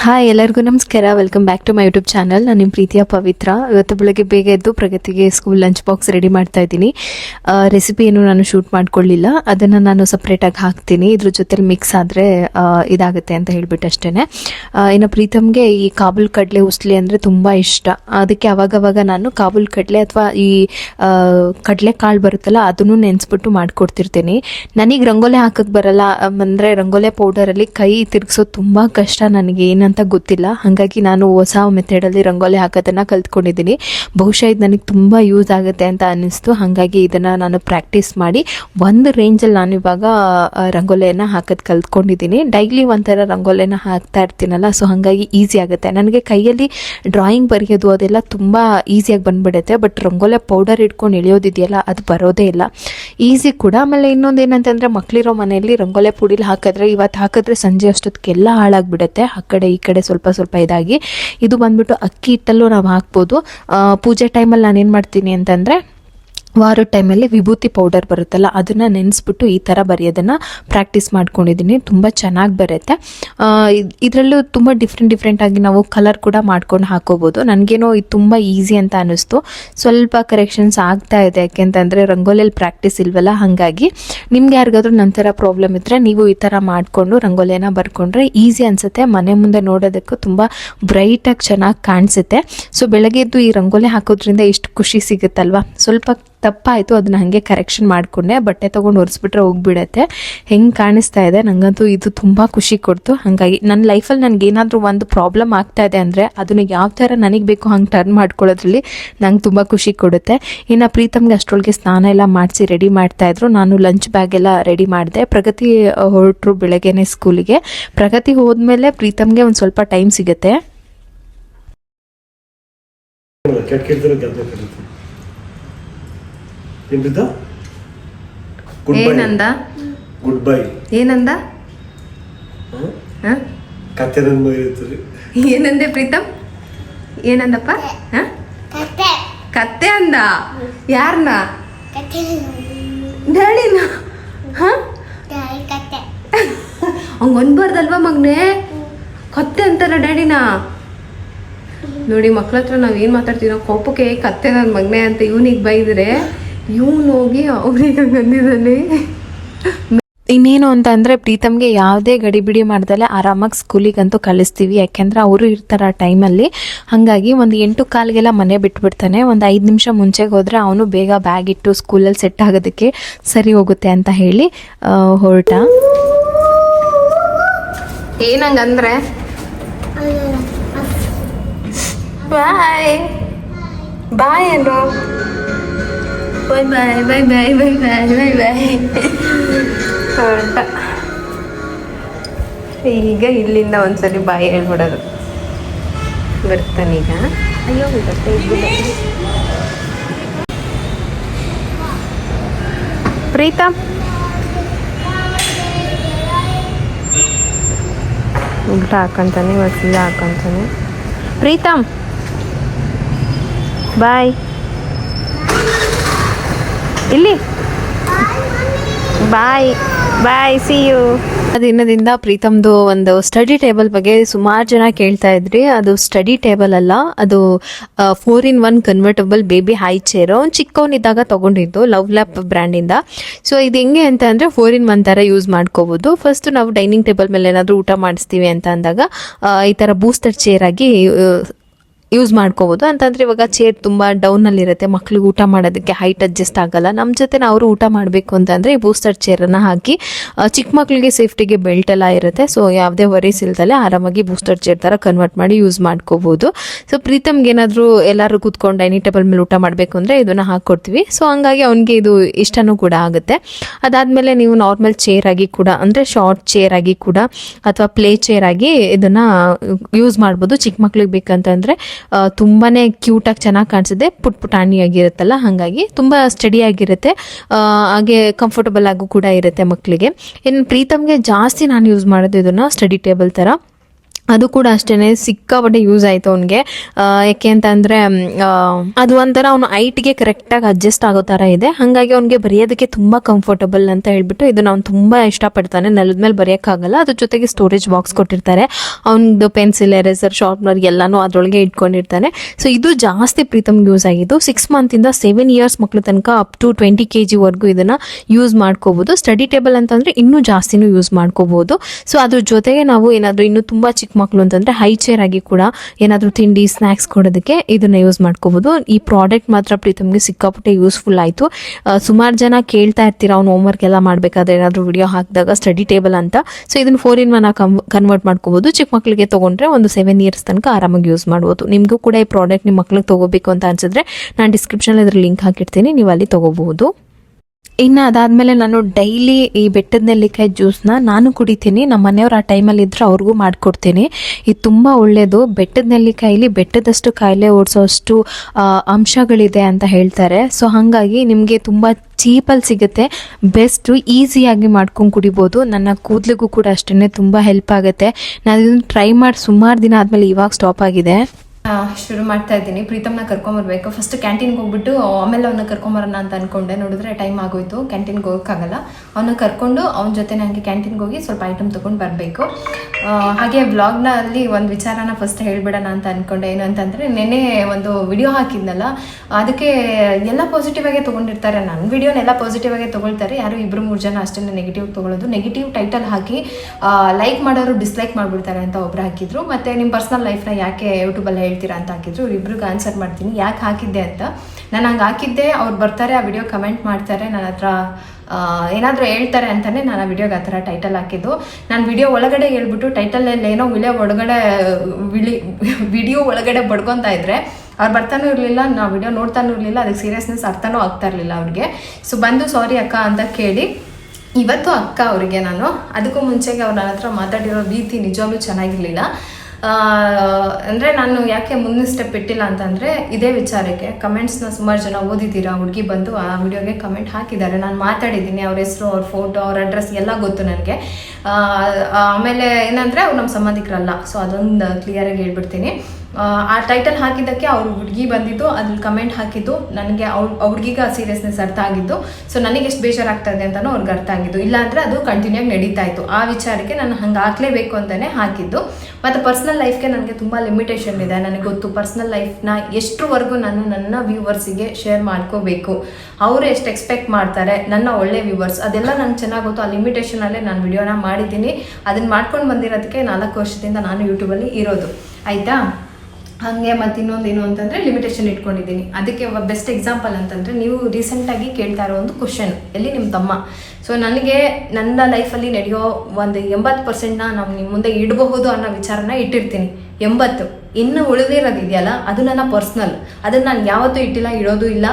Hi ಎಲ್ಲರಿಗೂ ನಮಸ್ಕಾರ. Welcome back to my YouTube channel ನಾನು ನಿಮ್ಮ ಪ್ರೀತಿಯ ಪವಿತ್ರ. ಇವತ್ತು ಬೆಳಗ್ಗೆ ಬೇಗ ಎದ್ದು ಪ್ರಗತಿಗೆ ಸ್ಕೂಲ್ ಲಂಚ್ ಬಾಕ್ಸ್ ರೆಡಿ ಮಾಡ್ತಾ ಇದ್ದೀನಿ. ರೆಸಿಪಿಯನ್ನು ನಾನು ಶೂಟ್ ಮಾಡ್ಕೊಳ್ಳಿಲ್ಲ. ಅದನ್ನು ನಾನು ಸಪ್ರೇಟಾಗಿ ಹಾಕ್ತೀನಿ. ಇದ್ರ ಜೊತೆಲಿ ಮಿಕ್ಸ್ ಆದರೆ ಇದಾಗುತ್ತೆ ಅಂತ ಹೇಳಿಬಿಟ್ಟು ಅಷ್ಟೇ ಇನ್ನು ಪ್ರೀತಮ್ಗೆ ಈ ಕಾಬೂಲ್ ಕಡಲೆ ಉಸ್ಲಿ ಅಂದರೆ ತುಂಬ ಇಷ್ಟ. ಅದಕ್ಕೆ ಅವಾಗವಾಗ ನಾನು ಕಾಬೂಲ್ ಕಡಲೆ ಅಥವಾ ಈ ಕಡಲೆ ಕಾಳು ಬರುತ್ತಲ್ಲ, ಅದನ್ನು ನೆನೆಸ್ಬಿಟ್ಟು ಮಾಡಿಕೊಡ್ತಿರ್ತೀನಿ. ನನಗೆ ರಂಗೋಲೆ ಹಾಕಕ್ಕೆ ಬರಲ್ಲ. ಅಂದರೆ ರಂಗೋಲೆ ಪೌಡರಲ್ಲಿ ಕೈ ತಿರುಗಿಸೋದು ತುಂಬ ಕಷ್ಟ ನನಗೆ. ಏನಂತ ಗೊತ್ತಿಲ್ಲ. ಹಾಗಾಗಿ ನಾನು ಹೊಸ ಮೆಥಡಲ್ಲಿ ರಂಗೋಲಿ ಹಾಕೋದನ್ನು ಕಲ್ತ್ಕೊಂಡಿದ್ದೀನಿ. ಬಹುಶಃ ಇದು ನನಗೆ ತುಂಬ ಯೂಸ್ ಆಗುತ್ತೆ ಅಂತ ಅನ್ನಿಸ್ತು. ಹಾಗಾಗಿ ಇದನ್ನು ನಾನು ಪ್ರಾಕ್ಟೀಸ್ ಮಾಡಿ ಒಂದು ರೇಂಜಲ್ಲಿ ನಾನು ಇವಾಗ ರಂಗೋಲಿಯನ್ನು ಹಾಕೋದು ಕಲ್ತ್ಕೊಂಡಿದ್ದೀನಿ. ಡೈಲಿ ಒಂಥರ ರಂಗೋಲಿಯನ್ನು ಹಾಕ್ತಾ ಇರ್ತೀನಲ್ಲ ಸೊ ಹಾಗಾಗಿ ಈಸಿ ಆಗುತ್ತೆ. ನನಗೆ ಕೈಯಲ್ಲಿ ಡ್ರಾಯಿಂಗ್ ಬರೆಯೋದು ಅದೆಲ್ಲ ತುಂಬ ಈಸಿಯಾಗಿ ಬಂದ್ಬಿಡುತ್ತೆ ಬಟ್ ರಂಗೋಲಿ ಪೌಡರ್ ಇಟ್ಕೊಂಡು ಎಳೆಯೋದಿದೆಯಲ್ಲ, ಅದು ಬರೋದೇ ಇಲ್ಲ. ಈಸಿ ಕೂಡ. ಆಮೇಲೆ ಇನ್ನೊಂದು ಏನಂತಂದರೆ ಮಕ್ಕಳಿರೋ ಮನೆಯಲ್ಲಿ ರಂಗೋಲಿ ಪುಡಿಲಿ ಹಾಕಿದ್ರೆ ಇವತ್ತು ಹಾಕಿದ್ರೆ ಸಂಜೆ ಅಷ್ಟೊತ್ತಿಗೆಲ್ಲ ಹಾಳಾಗಿಬಿಡುತ್ತೆ. ಆ ಕಡೆ ಈ ಕಡೆ ಸ್ವಲ್ಪ ಸ್ವಲ್ಪ ಇದಾಗಿ. ಇದು ಬಂದ್ಬಿಟ್ಟು ಅಕ್ಕಿ ಹಿಟ್ಟಲ್ಲೂ ನಾವು ಹಾಕ್ಬೋದು. ಪೂಜೆ ಟೈಮಲ್ಲಿ ನಾನೇನು ಮಾಡ್ತೀನಿ ಅಂತಂದರೆ ವಾರದ ಟೈಮಲ್ಲಿ ವಿಭೂತಿ ಪೌಡರ್ ಬರುತ್ತಲ್ಲ, ಅದನ್ನು ನೆನೆಸ್ಬಿಟ್ಟು ಈ ಥರ ಬರೆಯೋದನ್ನು ಪ್ರಾಕ್ಟೀಸ್ ಮಾಡ್ಕೊಂಡಿದ್ದೀನಿ ತುಂಬ ಚೆನ್ನಾಗಿ ಬರುತ್ತೆ. ಇದರಲ್ಲೂ ತುಂಬ ಡಿಫ್ರೆಂಟ್ ಡಿಫ್ರೆಂಟಾಗಿ ನಾವು ಕಲರ್ ಕೂಡ ಮಾಡ್ಕೊಂಡು ಹಾಕೋಬೋದು. ನನಗೇನೋ ಇದು ತುಂಬ ಈಸಿ ಅಂತ ಅನ್ನಿಸ್ತು ಸ್ವಲ್ಪ ಕರೆಕ್ಷನ್ಸ್ ಆಗ್ತಾ ಇದೆ. ಯಾಕೆಂತಂದರೆ ರಂಗೋಲಿಯಲ್ಲಿ ಪ್ರಾಕ್ಟೀಸ್ ಇಲ್ವಲ್ಲ, ಹಾಗಾಗಿ ನಿಮ್ಗೆ ಯಾರಿಗಾದ್ರೂ ನಂತರ ಪ್ರಾಬ್ಲಮ್ ಇದ್ದರೆ ನೀವು ಈ ಥರ ಮಾಡಿಕೊಂಡು ರಂಗೋಲಿಯನ್ನು ಬರ್ಕೊಂಡ್ರೆ ಈಸಿ ಅನಿಸುತ್ತೆ. ಮನೆ ಮುಂದೆ ನೋಡೋದಕ್ಕೂ ತುಂಬ ಬ್ರೈಟಾಗಿ ಚೆನ್ನಾಗಿ ಕಾಣಿಸುತ್ತೆ. ಸೊ ಬೆಳಗ್ಗೆದ್ದು ಈ ರಂಗೋಲಿ ಹಾಕೋದ್ರಿಂದ ಎಷ್ಟು ಖುಷಿ ಸಿಗುತ್ತಲ್ವ? ಸ್ವಲ್ಪ ತಪ್ಪಾಯಿತು, ಅದನ್ನ ಹಾಗೆ ಕರೆಕ್ಷನ್ ಮಾಡಿಕೊಂಡೆ. ಬಟ್ಟೆ ತೊಗೊಂಡು ಒರೆಸ್ಬಿಟ್ರೆ ಹೋಗ್ಬಿಡತ್ತೆ. ಹೆಂಗೆ ಕಾಣಿಸ್ತಾ ಇದೆ? ನನಗಂತೂ ಇದು ತುಂಬ ಖುಷಿ ಕೊಡ್ತು. ಹಾಗಾಗಿ ನನ್ನ ಲೈಫಲ್ಲಿ ನನಗೆ ಏನಾದರೂ ಒಂದು ಪ್ರಾಬ್ಲಮ್ ಆಗ್ತಾ ಇದೆ ಅಂದರೆ ಅದನ್ನ ಯಾವ ಥರ ನನಗೆ ಬೇಕು ಹಂಗೆ ಟರ್ನ್ ಮಾಡ್ಕೊಳ್ಳೋದ್ರಲ್ಲಿ ನಂಗೆ ತುಂಬ ಖುಷಿ ಕೊಡುತ್ತೆ. ಇನ್ನು ಪ್ರೀತಮ್ಗೆ ಅಷ್ಟೊಳಗೆ ಸ್ನಾನ ಎಲ್ಲ ಮಾಡಿಸಿ ರೆಡಿ ಮಾಡ್ತಾ ಇದ್ರು. ನಾನು ಲಂಚ್ ಬ್ಯಾಗ್ ಎಲ್ಲ ರೆಡಿ ಮಾಡಿದೆ. ಪ್ರಗತಿ ಹೊರಟರು ಬೆಳಗ್ಗೆನೆ ಸ್ಕೂಲಿಗೆ. ಪ್ರಗತಿ ಹೋದ್ಮೇಲೆ ಪ್ರೀತಮ್ಗೆ ಒಂದು ಸ್ವಲ್ಪ ಟೈಮ್ ಸಿಗುತ್ತೆ. ಕೆಟ್ಟ ಕೆಟ್ಟದ್ರೆ ಗೆಲ್ಬೇಕಾಗುತ್ತೆ ಏನ್ ಬಿದ್ದ ಗುಡ್ ಬೈ ಏನಂದ ಗುಡ್ ಬೈ ಏನಂದ ಹಾಂ? ಕತ್ತೆ ನನ್ನ ಮಗ ಇರ್ತದೆ ಏನಂದೆ ಪ್ರೀತಮ್? ಏನಂದಪ್ಪ ಹ? ಕತ್ತೆ ಅಂದ? ಯಾರನ್ನ ಡ್ಯಾಡಿನ ಹಂಗ ಅನ್ಬಾರ್ದಲ್ವಾ ಮಗ್ನೆ? ಕತ್ತೆ ಅಂತಾರ ಡ್ಯಾಡಿನ ನೋಡಿ ಮಕ್ಳ ಹತ್ರ ನಾವ್ ಏನ್ ಮಾತಾಡ್ತೀವಿ? ನಾವು ಕೋಪಕ್ಕೆ ಕತ್ತೆ ನನ್ನ ಮಗ್ನೆ ಅಂತ ಇವನಿಗೆ ಬೈದ್ರೆ ಇವನು ಹೋಗಿ ಅವ್ರಿಗೆ ಹಂಗ್ ಇನ್ನೇನು ಅಂತ ಅಂದರೆ ಪ್ರೀತಮ್ಗೆ ಯಾವುದೇ ಗಡಿಬಿಡಿ ಮಾಡ್ದಲೆ ಆರಾಮಾಗಿ ಸ್ಕೂಲಿಗಂತೂ ಕಳಿಸ್ತೀವಿ. ಯಾಕೆಂದ್ರೆ ಅವರು ಇರ್ತಾರೆ ಆ ಟೈಮಲ್ಲಿ. ಹಾಗಾಗಿ ಒಂದು ಎಂಟು ಕಾಲಿಗೆಲ್ಲ ಮನೆ ಬಿಟ್ಬಿಡ್ತಾನೆ. ಒಂದು ಐದು ನಿಮಿಷ ಮುಂಚೆಗೆ ಹೋದರೆ ಅವನು ಬೇಗ ಬ್ಯಾಗ್ ಇಟ್ಟು ಸ್ಕೂಲಲ್ಲಿ ಸೆಟ್ ಆಗೋದಕ್ಕೆ ಸರಿ ಹೋಗುತ್ತೆ ಅಂತ ಹೇಳಿ ಹೊರಟ. ಏನಂಗಂದ್ರೆ? ಬಾಯ್. ಬಾಯ್ ಏನು ಬಾಯ್ ಬಾಯ್ ಬಾಯ್ ಬಾಯ್ ಬಾಯ್ ಬಾಯ್ ಬಾಯ್ ಬಾಯ್ ಹೊರಟ ಈಗ ಇಲ್ಲಿಂದ ಒಂದ್ಸಲಿ ಬಾಯಿ ಹೇಳ್ಬಿಡೋದು. ಬರ್ತಾನೀಗ ಅಯ್ಯೋ ಇದ್ಬಿಡ ಪ್ರೀತಮ್ ಉಲ್ಟಾ ಹಾಕೊಂತಾನೆ ಸೀದಾ ಹಾಕೊಂತಾನೆ. ಪ್ರೀತಮ್? ಬಾಯ್. ಇಲ್ಲಿ. ಬಾಯ್ ಬಾಯ್ ಸಿ ಯು ದಿನದಿಂದ ಪ್ರೀತಮ್ದು ಒಂದು ಸ್ಟಡಿ ಟೇಬಲ್ ಬಗ್ಗೆ ಸುಮಾರು ಜನ ಕೇಳ್ತಾ ಇದ್ರಿ. ಅದು ಸ್ಟಡಿ ಟೇಬಲ್ ಅಲ್ಲ. ಅದು four in one convertible baby high chair ಅವ್ನು ಚಿಕ್ಕವನಿದ್ದಾಗ ತೊಗೊಂಡಿದ್ದು ಲವ್ ಲ್ಯಾಪ್ ಬ್ರ್ಯಾಂಡಿಂದ ಸೊ ಇದು ಹೆಂಗೆ ಅಂತ ಅಂದರೆ ಫೋರ್ ಇನ್ ಒನ್ ಥರ ಯೂಸ್ ಮಾಡ್ಕೋಬೋದು. ಫಸ್ಟ್ ನಾವು ಡೈನಿಂಗ್ ಟೇಬಲ್ ಮೇಲೆ ಏನಾದರೂ ಊಟ ಮಾಡಿಸ್ತೀವಿ ಅಂತ ಅಂದಾಗ ಈ ಥರ ಬೂಸ್ಟರ್ ಚೇರ್ ಆಗಿ ಯೂಸ್ ಮಾಡ್ಕೋಬೋದು. ಅಂತಂದರೆ ಇವಾಗ ಚೇರ್ ತುಂಬ ಡೌನಲ್ಲಿರುತ್ತೆ ಮಕ್ಳಿಗೆ ಊಟ ಮಾಡೋದಕ್ಕೆ ಹೈಟ್ ಅಡ್ಜಸ್ಟ್ ಆಗಲ್ಲ. ನಮ್ಮ ಜೊತೆ ಅವರು ಊಟ ಮಾಡಬೇಕು ಅಂತಂದರೆ ಈ ಬೂಸ್ಟರ್ ಚೇರನ್ನು ಹಾಕಿ ಚಿಕ್ಕ ಮಕ್ಕಳಿಗೆ ಸೇಫ್ಟಿಗೆ ಬೆಲ್ಟ್ ಎಲ್ಲ ಇರುತ್ತೆ. ಸೊ ಯಾವುದೇ ವರೀಸ್ ಇಲ್ದಲೆ ಆರಾಮಾಗಿ ಬೂಸ್ಟರ್ ಚೇರ್ ಥರ ಕನ್ವರ್ಟ್ ಮಾಡಿ ಯೂಸ್ ಮಾಡ್ಕೋಬೋದು. ಸೊ ಪ್ರೀತಮ್ಗೆ ಏನಾದರೂ ಎಲ್ಲರೂ ಕೂತ್ಕೊಂಡು ಡೈನಿಂಗ್ ಟೇಬಲ್ ಮೇಲೆ ಊಟ ಮಾಡಬೇಕು ಅಂದರೆ ಇದನ್ನು ಹಾಕ್ಕೊಡ್ತೀವಿ ಸೊ ಹಂಗಾಗಿ ಅವನಿಗೆ ಇದು ಇಷ್ಟನೂ ಕೂಡ ಆಗುತ್ತೆ. ಅದಾದಮೇಲೆ ನೀವು ನಾರ್ಮಲ್ ಚೇರ್ ಆಗಿ ಕೂಡ, ಅಂದರೆ ಶಾರ್ಟ್ ಚೇರ್ ಆಗಿ ಕೂಡ, ಅಥವಾ ಪ್ಲೇ ಚೇರ್ ಆಗಿ ಇದನ್ನು ಯೂಸ್ ಮಾಡ್ಬೋದು. ಚಿಕ್ಕ ಮಕ್ಳಿಗೆ ಬೇಕಂತಂದರೆ ಆ, ತುಂಬಾನೇ ಕ್ಯೂಟಾಗಿ ಚೆನ್ನಾಗಿ ಕಾಣಿಸುತ್ತೆ ಪುಟ್ ಪುಟಾಣಿಯಾಗಿರುತ್ತಲ್ಲ ಹಾಗಾಗಿ ತುಂಬ ಸ್ಟಡಿ ಆಗಿರುತ್ತೆ. ಆ, ಹಾಗೆ ಕಂಫರ್ಟಬಲ್ ಆಗು ಕೂಡ ಇರುತ್ತೆ ಮಕ್ಕಳಿಗೆ ಇನ್ನು ಪ್ರೀತಮ್ಗೆ ಜಾಸ್ತಿ ನಾನು ಯೂಸ್ ಮಾಡೋದು ಇದನ್ನು ಸ್ಟಡಿ ಟೇಬಲ್ ಥರ ಅದು ಕೂಡ ಅಷ್ಟೇ ಸಿಕ್ಕಾಪಟ್ಟೆ ಯೂಸ್ ಆಯಿತು ಅವನಿಗೆ. ಯಾಕೆ ಅಂತ ಅಂದರೆ ಅದು ಒಂಥರ ಅವನು ಕರೆಕ್ಟ್ ಕರೆಕ್ಟಾಗಿ ಅಡ್ಜಸ್ಟ್ ಆಗೋ ಥರ ಇದೆ. ಹಾಗಾಗಿ ಅವನಿಗೆ ಬರೆಯೋದಕ್ಕೆ ತುಂಬ ಕಂಫರ್ಟಬಲ್ ಅಂತ ಹೇಳ್ಬಿಟ್ಟು ಇದನ್ನ ಅವ್ನು ತುಂಬ ಇಷ್ಟಪಡ್ತಾನೆ. ನೆಲದ ಮೇಲೆ ಬರೆಯೋಕ್ಕಾಗಲ್ಲ, ಅದ್ರ ಜೊತೆಗೆ ಸ್ಟೋರೇಜ್ ಬಾಕ್ಸ್ ಕೊಟ್ಟಿರ್ತಾರೆ. ಅವನದು ಪೆನ್ಸಿಲ್ ಎರೇಸರ್ ಶಾರ್ಪ್ನರ್ ಎಲ್ಲನೂ ಅದರೊಳಗೆ ಇಟ್ಕೊಂಡಿರ್ತಾನೆ. ಸೊ ಇದು ಜಾಸ್ತಿ ಪ್ರೀತಮ್ ಯೂಸ್ ಆಗಿದ್ದು ಸಿಕ್ಸ್ ಮಂತಿಂದ ಸೆವೆನ್ ಇಯರ್ಸ್ ಮಕ್ಳ ತನಕ ಅಪ್ ಟು ಟ್ವೆಂಟಿ ಕೆ ಜಿವರೆಗೂ ಇದನ್ನು ಯೂಸ್ ಮಾಡ್ಕೋಬೋದು. ಸ್ಟಡಿ ಟೇಬಲ್ ಅಂತಂದರೆ ಇನ್ನೂ ಜಾಸ್ತಿನೂ ಯೂಸ್ ಮಾಡ್ಕೋಬೋದು. ಸೊ ಅದ್ರ ಜೊತೆಗೆ ನಾವು ಏನಾದರೂ ಇನ್ನೂ ತುಂಬ ಚಿಕ್ಕ ಮಕ್ಕಳು ಅಂತಂದರೆ ಹೈ ಚೇರ್ ಆಗಿ ಕೂಡ ಏನಾದರೂ ತಿಂಡಿ ಸ್ನ್ಯಾಕ್ಸ್ ಕೊಡೋದಕ್ಕೆ ಇದನ್ನು ಯೂಸ್ ಮಾಡ್ಕೋಬೋದು. ಈ ಪ್ರಾಡಕ್ಟ್ ಮಾತ್ರ ಪ್ರೀತಮ್ಗೆ ಸಿಕ್ಕಾಪಟ್ಟೆ ಯೂಸ್ಫುಲ್ ಆಯಿತು. ಸುಮಾರು ಜನ ಕೇಳ್ತಾ ಇರ್ತೀರ, ಅವ್ನು ಹೋಮ್ವರ್ಕ್ ಎಲ್ಲ ಮಾಡಬೇಕಾದ್ರೆ ಏನಾದರೂ ವಿಡಿಯೋ ಹಾಕಿದಾಗ ಸ್ಟಡಿ ಟೇಬಲ್ ಅಂತ. ಸೊ ಇದನ್ನ ಫೋರ್ ಇನ್ ಒನ್ ಕನ್ವರ್ಟ್ ಮಾಡ್ಕೋಬೋದು. ಚಿಕ್ಕ ಮಕ್ಕಳಿಗೆ ತಗೊಂಡ್ರೆ ಒಂದು ಸೆವೆನ್ ಇಯರ್ಸ್ ತನಕ ಆರಾಮಾಗಿ ಯೂಸ್ ಮಾಡ್ಬೋದು. ನಿಮಗೂ ಕೂಡ ಈ ಪ್ರಾಡಕ್ಟ್ ನಿಮ್ಮ ಮಕ್ಳಿಗೆ ತಗೋಬೇಕು ಅಂತ ಅನ್ಸಿದ್ರೆ ನಾನು ಡಿಸ್ಕ್ರಿಪ್ಷನ್ ಇದ್ರ ಲಿಂಕ್ ಹಾಕಿರ್ತೀನಿ, ನೀವು ಅಲ್ಲಿ ತೊಗೋಬಹುದು ಇನ್ನು ಅದಾದಮೇಲೆ ನಾನು ಡೈಲಿ ಈ ಬೆಟ್ಟದ ನೆಲ್ಲಿಕಾಯಿ ಜ್ಯೂಸ್ನ ನಾನು ಕುಡಿತೀನಿ. ನಮ್ಮ ಮನೆಯವ್ರು ಆ ಟೈಮಲ್ಲಿ ಇದ್ದರೆ ಅವ್ರಿಗೂ ಮಾಡಿಕೊಡ್ತೀನಿ. ಇದು ತುಂಬ ಒಳ್ಳೆಯದು ಬೆಟ್ಟದ ನೆಲ್ಲಿಕಾಯಿಲಿ ಬೆಟ್ಟದಷ್ಟು ಕಾಯಿಲೆ ಓಡಿಸೋಷ್ಟು ಅಂಶಗಳಿದೆ ಅಂತ ಹೇಳ್ತಾರೆ. ಸೊ ಹಾಗಾಗಿ ನಿಮಗೆ ತುಂಬ ಚೀಪಲ್ಲಿ ಸಿಗುತ್ತೆ. ಬೆಸ್ಟು ಈಸಿಯಾಗಿ ಮಾಡ್ಕೊಂಡು ಕುಡಿಬೋದು. ನನ್ನ ಕೂದಲಿಗೂ ಕೂಡ ಅಷ್ಟೇ ತುಂಬ ಹೆಲ್ಪ್ ಆಗುತ್ತೆ. ನಾನು ಇದನ್ನು ಟ್ರೈ ಮಾಡಿ, ಸುಮಾರು ದಿನ ಆದಮೇಲೆ ಇವಾಗ ಸ್ಟಾಪ್ ಆಗಿದೆ. ಶುರು ಮಾಡ್ತಾ ಇದ್ದೀನಿ. ಪ್ರೀತಮ್ನ ಕರ್ಕೊಂಬರ್ಬೇಕು ಫಸ್ಟ್ ಕ್ಯಾಂಟೀನ್ಗೆ ಹೋಗ್ಬಿಟ್ಟು ಆಮೇಲೆ ಅವನ್ನ ಕರ್ಕೊಂಬರೋಣ ಅಂತ ಅನ್ಕೊಂಡೆ. ನೋಡಿದ್ರೆ ಟೈಮ್ ಆಗೋಯ್ತು. ಕ್ಯಾಂಟೀನ್ಗೆ ಹೋಗೋಕ್ಕಾಗಲ್ಲ. ಅವನ್ನ ಕರ್ಕೊಂಡು ಅವನ ಜೊತೆ ನನಗೆ ಕ್ಯಾಂಟೀನ್ಗೆ ಹೋಗಿ ಸ್ವಲ್ಪ ಐಟಮ್ ತೊಗೊಂಡು ಬರಬೇಕು. ಹಾಗೆ ಬ್ಲಾಗ್ನ ಅಲ್ಲಿ ಒಂದು ವಿಚಾರನ ಫಸ್ಟ್ ಹೇಳಿಬಿಡೋಣ ಅಂತ ಅನ್ಕೊಂಡೆ. ಏನು ಅಂತಂದರೆ, ನೆನ್ನೆ ಒಂದು ವಿಡಿಯೋ ಹಾಕಿದ್ನಲ್ಲ, ಅದಕ್ಕೆ ಎಲ್ಲ ಪಾಸಿಟಿವ್ ಆಗೇ ತೊಗೊಂಡಿರ್ತಾರೆ. ನನ್ನ ವಿಡಿಯೋನ ಎಲ್ಲ ಪಾಸಿಟಿವ್ ಆಗೇ ತೊಗೊಳ್ತಾರೆ. ಯಾರು ಇಬ್ಬರು ಮೂರು ಜನ ಅಷ್ಟೇ ನೆಗೆಟಿವ್ ತೊಗೊಳ್ಳೋದು ನೆಗೆಟಿವ್ ಟೈಟಲ್ ಹಾಕಿ ಲೈಕ್ ಮಾಡೋರು ಡಿಸ್ಲೈಕ್ ಮಾಡಿಬಿಡ್ತಾರೆ ಅಂತ ಒಬ್ರು ಹಾಕಿದ್ರು. ಮತ್ತು ನಿಮ್ಮ ಪರ್ಸ್ನಲ್ ಲೈಫ್ನ ಯಾಕೆ ಯೂಟ್ಯೂಬಲ್ಲಿ ಹೇಳ್ತೀರಾ ಅಂತ ಹಾಕಿದ್ರು. ಇವ್ರಿಬ್ರಿಗೆ ಆನ್ಸರ್ ಮಾಡ್ತೀನಿ. ಯಾಕೆ ಹಾಕಿದ್ದೆ ಅಂತ? ನಾನು ಹಂಗೆ ಹಾಕಿದ್ದೆ, ಅವ್ರು ಬರ್ತಾರೆ, ಆ ವಿಡಿಯೋ ಕಮೆಂಟ್ ಮಾಡ್ತಾರೆ ನನ್ನ ಹತ್ರ ಏನಾದರೂ ಹೇಳ್ತಾರೆ ಅಂತಲೇ ನಾನು ಆ ವಿಡಿಯೋಗೆ ಆ ಥರ ಟೈಟಲ್ ಹಾಕಿದ್ದು. ನಾನು ವಿಡಿಯೋ ಒಳಗಡೆ ಹೇಳ್ಬಿಟ್ಟು ಟೈಟಲಲ್ಲಿ ಏನೋ ವಿಡಿಯೋ ಒಳಗಡೆ ವಿಳಿ ವಿಡಿಯೋ ಒಳಗಡೆ ಬಡ್ಕೊತಾ ಇದ್ದರೆ ಅವ್ರು ಬರ್ತಾನೂ ಇರಲಿಲ್ಲ ನಾ ವಿಡಿಯೋ ನೋಡ್ತಾನೂ ಇರಲಿಲ್ಲ, ಅದಕ್ಕೆ ಸೀರಿಯಸ್ನೆಸ್ ಅರ್ಥನೂ ಆಗ್ತಾ ಇರಲಿಲ್ಲ ಅವ್ರಿಗೆ. ಸೊ ಬಂದು ಸಾರಿ ಅಕ್ಕ ಅಂತ ಕೇಳಿ, ಇವತ್ತು ಅಕ್ಕ ಅವರಿಗೆ ನಾನು, ಅದಕ್ಕೂ ಮುಂಚೆಗೆ ಅವ್ರು ನನ್ನ ಹತ್ರ ಮಾತಾಡಿರೋ ರೀತಿ ನಿಜವಾಗ್ಲೂ ಚೆನ್ನಾಗಿರ್ಲಿಲ್ಲ. ಅಂದರೆ ನಾನು ಯಾಕೆ ಮುಂದಿನ ಸ್ಟೆಪ್ ಇಟ್ಟಿಲ್ಲ ಅಂತಂದರೆ ಇದೇ ವಿಚಾರಕ್ಕೆ. ಕಮೆಂಟ್ಸ್ನ ಸುಮಾರು ಜನ ಓದಿದ್ದೀರಾ? ಹುಡುಗಿ ಬಂದು ಆ ವಿಡಿಯೋಗೆ ಕಮೆಂಟ್ ಹಾಕಿದ್ದಾರೆ. ನಾನು ಮಾತಾಡಿದ್ದೀನಿ, ಅವ್ರ ಹೆಸರು, ಅವ್ರ ಫೋಟೋ ಅವ್ರ ಅಡ್ರೆಸ್ ಎಲ್ಲ ಗೊತ್ತು ನನಗೆ. ಆಮೇಲೆ ಏನಂದರೆ ಅವ್ರು ನಮ್ಮ ಸಂಬಂಧಿಕರಲ್ಲ. ಸೊ ಅದೊಂದು ಕ್ಲಿಯರಾಗಿ ಹೇಳ್ಬಿಡ್ತೀನಿ. ಆ, ಟೈಟಲ್ ಹಾಕಿದ್ದಕ್ಕೆ ಅವ್ರ ಹುಡುಗಿ ಬಂದಿದ್ದು ಅದ್ರಲ್ಲಿ ಕಮೆಂಟ್ ಹಾಕಿದ್ದು ನನಗೆ ಅವ್ರ ಹುಡುಗಿಗೆ ಆ ಸೀರಿಯಸ್ನೆಸ್ ಅರ್ಥ ಆಗಿದ್ದು. ಸೊ ನನಗೆ ಎಷ್ಟು ಬೇಜಾರಾಗ್ತಾ ಇದೆ ಅಂತಲೂ ಅವ್ರಿಗೆ ಅರ್ಥ ಆಗಿದ್ದು. ಇಲ್ಲಾಂದರೆ ಅದು ಕಂಟಿನ್ಯೂ ಆಗಿ ನಡೀತಾ ಇತ್ತು. ಆ ವಿಚಾರಕ್ಕೆ ನಾನು ಹಂಗೆ ಹಾಕಲೇಬೇಕು ಅಂತಲೇ ಹಾಕಿದ್ದು. ಮತ್ತು ಪರ್ಸ್ನಲ್ ಲೈಫ್ಗೆ ನನಗೆ ತುಂಬ ಲಿಮಿಟೇಷನ್ ಇದೆ. ನನಗೆ ಗೊತ್ತು ಪರ್ಸ್ನಲ್ ಲೈಫ್ನ ಎಷ್ಟರವರೆಗೂ ನಾನು ನನ್ನ ವ್ಯೂವರ್ಸಿಗೆ ಶೇರ್ ಮಾಡ್ಕೋಬೇಕು. ಅವರು ಎಷ್ಟು ಎಕ್ಸ್ಪೆಕ್ಟ್ ಮಾಡ್ತಾರೆ? ನನ್ನ ಒಳ್ಳೆ ವ್ಯೂವರ್ಸ್ ಅದೆಲ್ಲ ನಂಗೆ ಚೆನ್ನಾಗಿ ಗೊತ್ತು. ಆ ಲಿಮಿಟೇಷನಲ್ಲೇ ನಾನು ವಿಡಿಯೋನ ಮಾಡಿದ್ದೀನಿ. ಅದನ್ನು ಮಾಡ್ಕೊಂಡು ಬಂದಿರೋದಕ್ಕೆ ನಾಲ್ಕು ವರ್ಷದಿಂದ ನಾನು ಯೂಟ್ಯೂಬಲ್ಲಿ ಇರೋದು. ಆಯಿತಾ? ಹಾಗೆ ಮತ್ತು ಇನ್ನೊಂದು ಏನು ಅಂತಂದರೆ ಲಿಮಿಟೇಷನ್ ಇಟ್ಕೊಂಡಿದ್ದೀನಿ. ಅದಕ್ಕೆ ಬೆಸ್ಟ್ ಎಕ್ಸಾಂಪಲ್ ಅಂತಂದರೆ ನೀವು ರೀಸೆಂಟಾಗಿ ಕೇಳ್ತಾ ಇರೋ ಒಂದು ಕ್ವಶನ್ ಎಲ್ಲಿ ನಿಮ್ಮ ತಮ್ಮ. ಸೊ ನನಗೆ ನನ್ನ ಲೈಫಲ್ಲಿ ನಡೆಯೋ ಒಂದು ಎಂಬತ್ತು ಪರ್ಸೆಂಟ್ನ ನಾವು ನಿಮ್ಮ ಮುಂದೆ ಇಡಬಹುದು ಅನ್ನೋ ವಿಚಾರನ ಇಟ್ಟಿರ್ತೀನಿ. ಎಂಬತ್ತು. ಇನ್ನು ಉಳಿದಿರೋದಿದೆಯಲ್ಲ ಅದು ನನ್ನ ಪರ್ಸ್ನಲ್ ಅದನ್ನು ನಾನು ಯಾವತ್ತೂ ಇಟ್ಟಿಲ್ಲ, ಇಡೋದು ಇಲ್ಲ.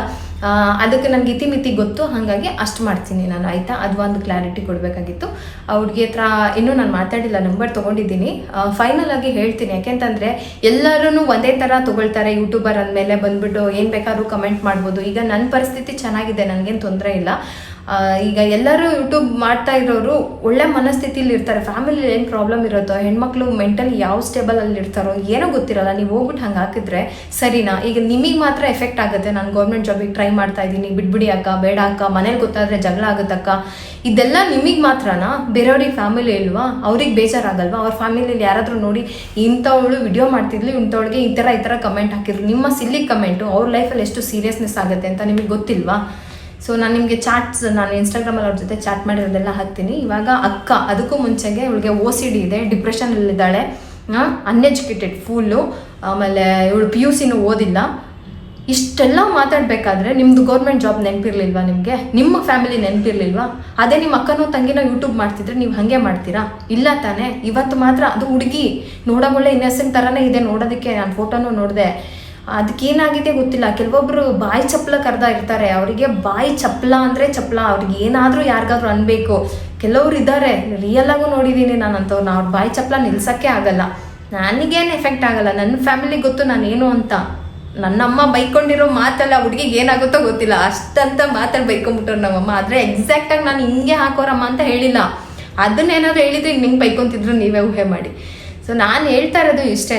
ಅದಕ್ಕೆ ನನಗೆ ಇತಿಮಿತಿ ಗೊತ್ತು, ಹಾಗಾಗಿ ಅಷ್ಟು ಮಾಡ್ತೀನಿ ನಾನು, ಆಯಿತಾ? ಅದು ಒಂದು ಕ್ಲಾರಿಟಿ ಕೊಡಬೇಕಾಗಿತ್ತು. ಅವ್ರಿಗೆ ತರ ಹತ್ರ ಇನ್ನೂ ನಾನು ಮಾತಾಡಿಲ್ಲ, ನಂಬರ್ ತೊಗೊಂಡಿದ್ದೀನಿ. ಫೈನಲ್ ಆಗಿ ಹೇಳ್ತೀನಿ, ಯಾಕೆಂತಂದರೆ ಎಲ್ಲರೂ ಒಂದೇ ಥರ ತೊಗೊಳ್ತಾರೆ ಯೂಟ್ಯೂಬರ್ ಅಂದಮೇಲೆ ಬಂದ್ಬಿಟ್ಟು ಏನು ಬೇಕಾದ್ರೂ ಕಮೆಂಟ್ ಮಾಡ್ಬೋದು. ಈಗ ನನ್ನ ಪರಿಸ್ಥಿತಿ ಚೆನ್ನಾಗಿದೆ, ನನಗೇನು ತೊಂದರೆ ಇಲ್ಲ. ಈಗ ಎಲ್ಲರೂ ಯೂಟ್ಯೂಬ್ ಮಾಡ್ತಾ ಇರೋರು ಒಳ್ಳೆ ಮನಸ್ಥಿತಿಲಿ ಇರ್ತಾರೆ. ಫ್ಯಾಮಿಲಿ ಏನು ಪ್ರಾಬ್ಲಮ್ ಇರುತ್ತೋ ಹೆಣ್ಮಕ್ಳು ಮೆಂಟಲಿ ಯಾವ ಸ್ಟೇಬಲ್ ಅಲ್ಲಿ ಇರ್ತಾರೋ ಏನೋ ಗೊತ್ತಿರಲ್ಲ. ನೀವು ಹೋಗ್ಬಿಟ್ಟು ಹಂಗೆ ಹಾಕಿದ್ರೆ ಸರಿನಾ? ಈಗ ನಿಮಗೆ ಮಾತ್ರ ಎಫೆಕ್ಟ್ ಆಗುತ್ತೆ. ನಾನು ಗೌರ್ಮೆಂಟ್ ಜಾಬಿಗೆ ಟ್ರೈ ಮಾಡ್ತಾ ಇದ್ದೀನಿ. ಬಿಡ್ಬಿಡಿ ಅಕ್ಕ, ಬೇಡ ಅಕ್ಕ, ಮನೇಲಿ ಗೊತ್ತಾದ್ರೆ ಜಗಳ ಆಗುತ್ತಕ್ಕ ಇದೆಲ್ಲ ನಿಮಗೆ ಮಾತ್ರನಾ? ಬೇರೆಯವ್ರಿಗೆ ಫ್ಯಾಮಿಲಿ ಇಲ್ವಾ? ಅವ್ರಿಗೆ ಬೇಜಾರಾಗಲ್ವಾ? ಅವ್ರ ಫ್ಯಾಮಿಲಿಯಲ್ಲಿ ಯಾರಾದರೂ ನೋಡಿ ಇಂಥವಳು ವಿಡಿಯೋ ಮಾಡ್ತಿದ್ಲು, ಇಂಥವಳಿಗೆ ಈ ಥರ ಈ ಥರ ಕಮೆಂಟ್ ಹಾಕಿದ್ರು. ನಿಮ್ಮ ಸಿಲ್ಲಿ ಕಮೆಂಟು ಅವ್ರ ಲೈಫಲ್ಲಿ ಎಷ್ಟು ಸೀರಿಯಸ್ನೆಸ್ ಆಗುತ್ತೆ ಅಂತ ನಿಮಗೆ ಗೊತ್ತಿಲ್ವಾ? ಸೊ ನಾನು ನಿಮಗೆ ಚಾಟ್ಸ್ ನಾನು ಇನ್ಸ್ಟಾಗ್ರಾಮಲ್ಲಿ ಅವ್ರ ಜೊತೆ ಚಾಟ್ ಮಾಡಿರೋದೆಲ್ಲ ಹಾಕ್ತೀನಿ. ಇವಾಗ ಅಕ್ಕ, ಅದಕ್ಕೂ ಮುಂಚೆಗೆ ಇವಳಿಗೆ ಓ ಸಿ ಡಿ ಇದೆ ಡಿಪ್ರೆಷನಲ್ಲಿದ್ದಾಳೆ ಅನ್ಎಜುಕೇಟೆಡ್ ಫುಲ್ಲು ಆಮೇಲೆ ಇವಳು ಪಿ ಯು ಸಿನೂ ಓದಿಲ್ಲ. ಇಷ್ಟೆಲ್ಲ ಮಾತಾಡಬೇಕಾದ್ರೆ ನಿಮ್ಮದು ಗೌರ್ಮೆಂಟ್ ಜಾಬ್ ನೆನಪಿರ್ಲಿಲ್ವಾ ನಿಮಗೆ? ನಿಮ್ಮ ಫ್ಯಾಮಿಲಿ ನೆನಪಿರ್ಲಿಲ್ವಾ? ಅದೇ ನಿಮ್ಮ ಅಕ್ಕನೋ ತಂಗಿನೋ ಯೂಟ್ಯೂಬ್ ಮಾಡ್ತಿದ್ರೆ ನೀವು ಹಾಗೆ ಮಾಡ್ತೀರಾ? ಇಲ್ಲ ತಾನೇ. ಇವತ್ತು ಮಾತ್ರ ಅದು ಹುಡುಗಿ ನೋಡೋಗೊಳ್ಳೆ ಇನ್ನಸೆಂಟ್ ಥರನೇ ಇದೆ, ನೋಡೋದಕ್ಕೆ ನಾನು ಫೋಟೋನೂ ನೋಡಿದೆ. ಅದಕ್ಕೇನಾಗಿದೆ ಗೊತ್ತಿಲ್ಲ. ಕೆಲವೊಬ್ಬರು ಬಾಯಿ ಚಪ್ಪಲ ಕರೆದ ಇರ್ತಾರೆ. ಅವರಿಗೆ ಬಾಯಿ ಚಪ್ಪಲ ಅಂದರೆ ಚಪ್ಪಲ. ಅವ್ರಿಗೆ ಏನಾದರೂ ಯಾರಿಗಾದ್ರೂ ಅನ್ಬೇಕು. ಕೆಲವ್ರು ಇದ್ದಾರೆ. ರಿಯಲ್ ಆಗು ನೋಡಿದ್ದೀನಿ ನಾನು ಅಂಥವ್ರನ್ನ ಅವ್ರ ಬಾಯಿ ಚಪ್ಪಲ ನಿಲ್ಸೋಕ್ಕೆ ಆಗಲ್ಲ. ನನಗೇನು ಎಫೆಕ್ಟ್ ಆಗಲ್ಲ. ನನ್ನ ಫ್ಯಾಮಿಲಿ ಗೊತ್ತು ನಾನು ಏನು ಅಂತ. ನನ್ನಮ್ಮ ಬೈಕೊಂಡಿರೋ ಮಾತಲ್ಲ ಹುಡುಗಿಗೆ ಏನಾಗುತ್ತೋ ಗೊತ್ತಿಲ್ಲ. ಅಷ್ಟಂತ ಮಾತಲ್ಲಿ ಬೈಕೊಂಡ್ಬಿಟ್ರು ನಮ್ಮಮ್ಮ. ಆದರೆ ಎಕ್ಸಾಕ್ಟಾಗಿ ನಾನು ಹಿಂಗೆ ಹಾಕೋರಮ್ಮ ಅಂತ ಹೇಳಿಲ್ಲ. ಅದನ್ನೇನಾದ್ರು ಹೇಳಿದ್ರೆ ಈಗ ನಿಂಗೆ ಬೈಕೊಂತಿದ್ರು. ನೀವೇ ಊಹೆ ಮಾಡಿ. ಸೊ ನಾನು ಹೇಳ್ತಾ ಇರೋದು ಇಷ್ಟೇ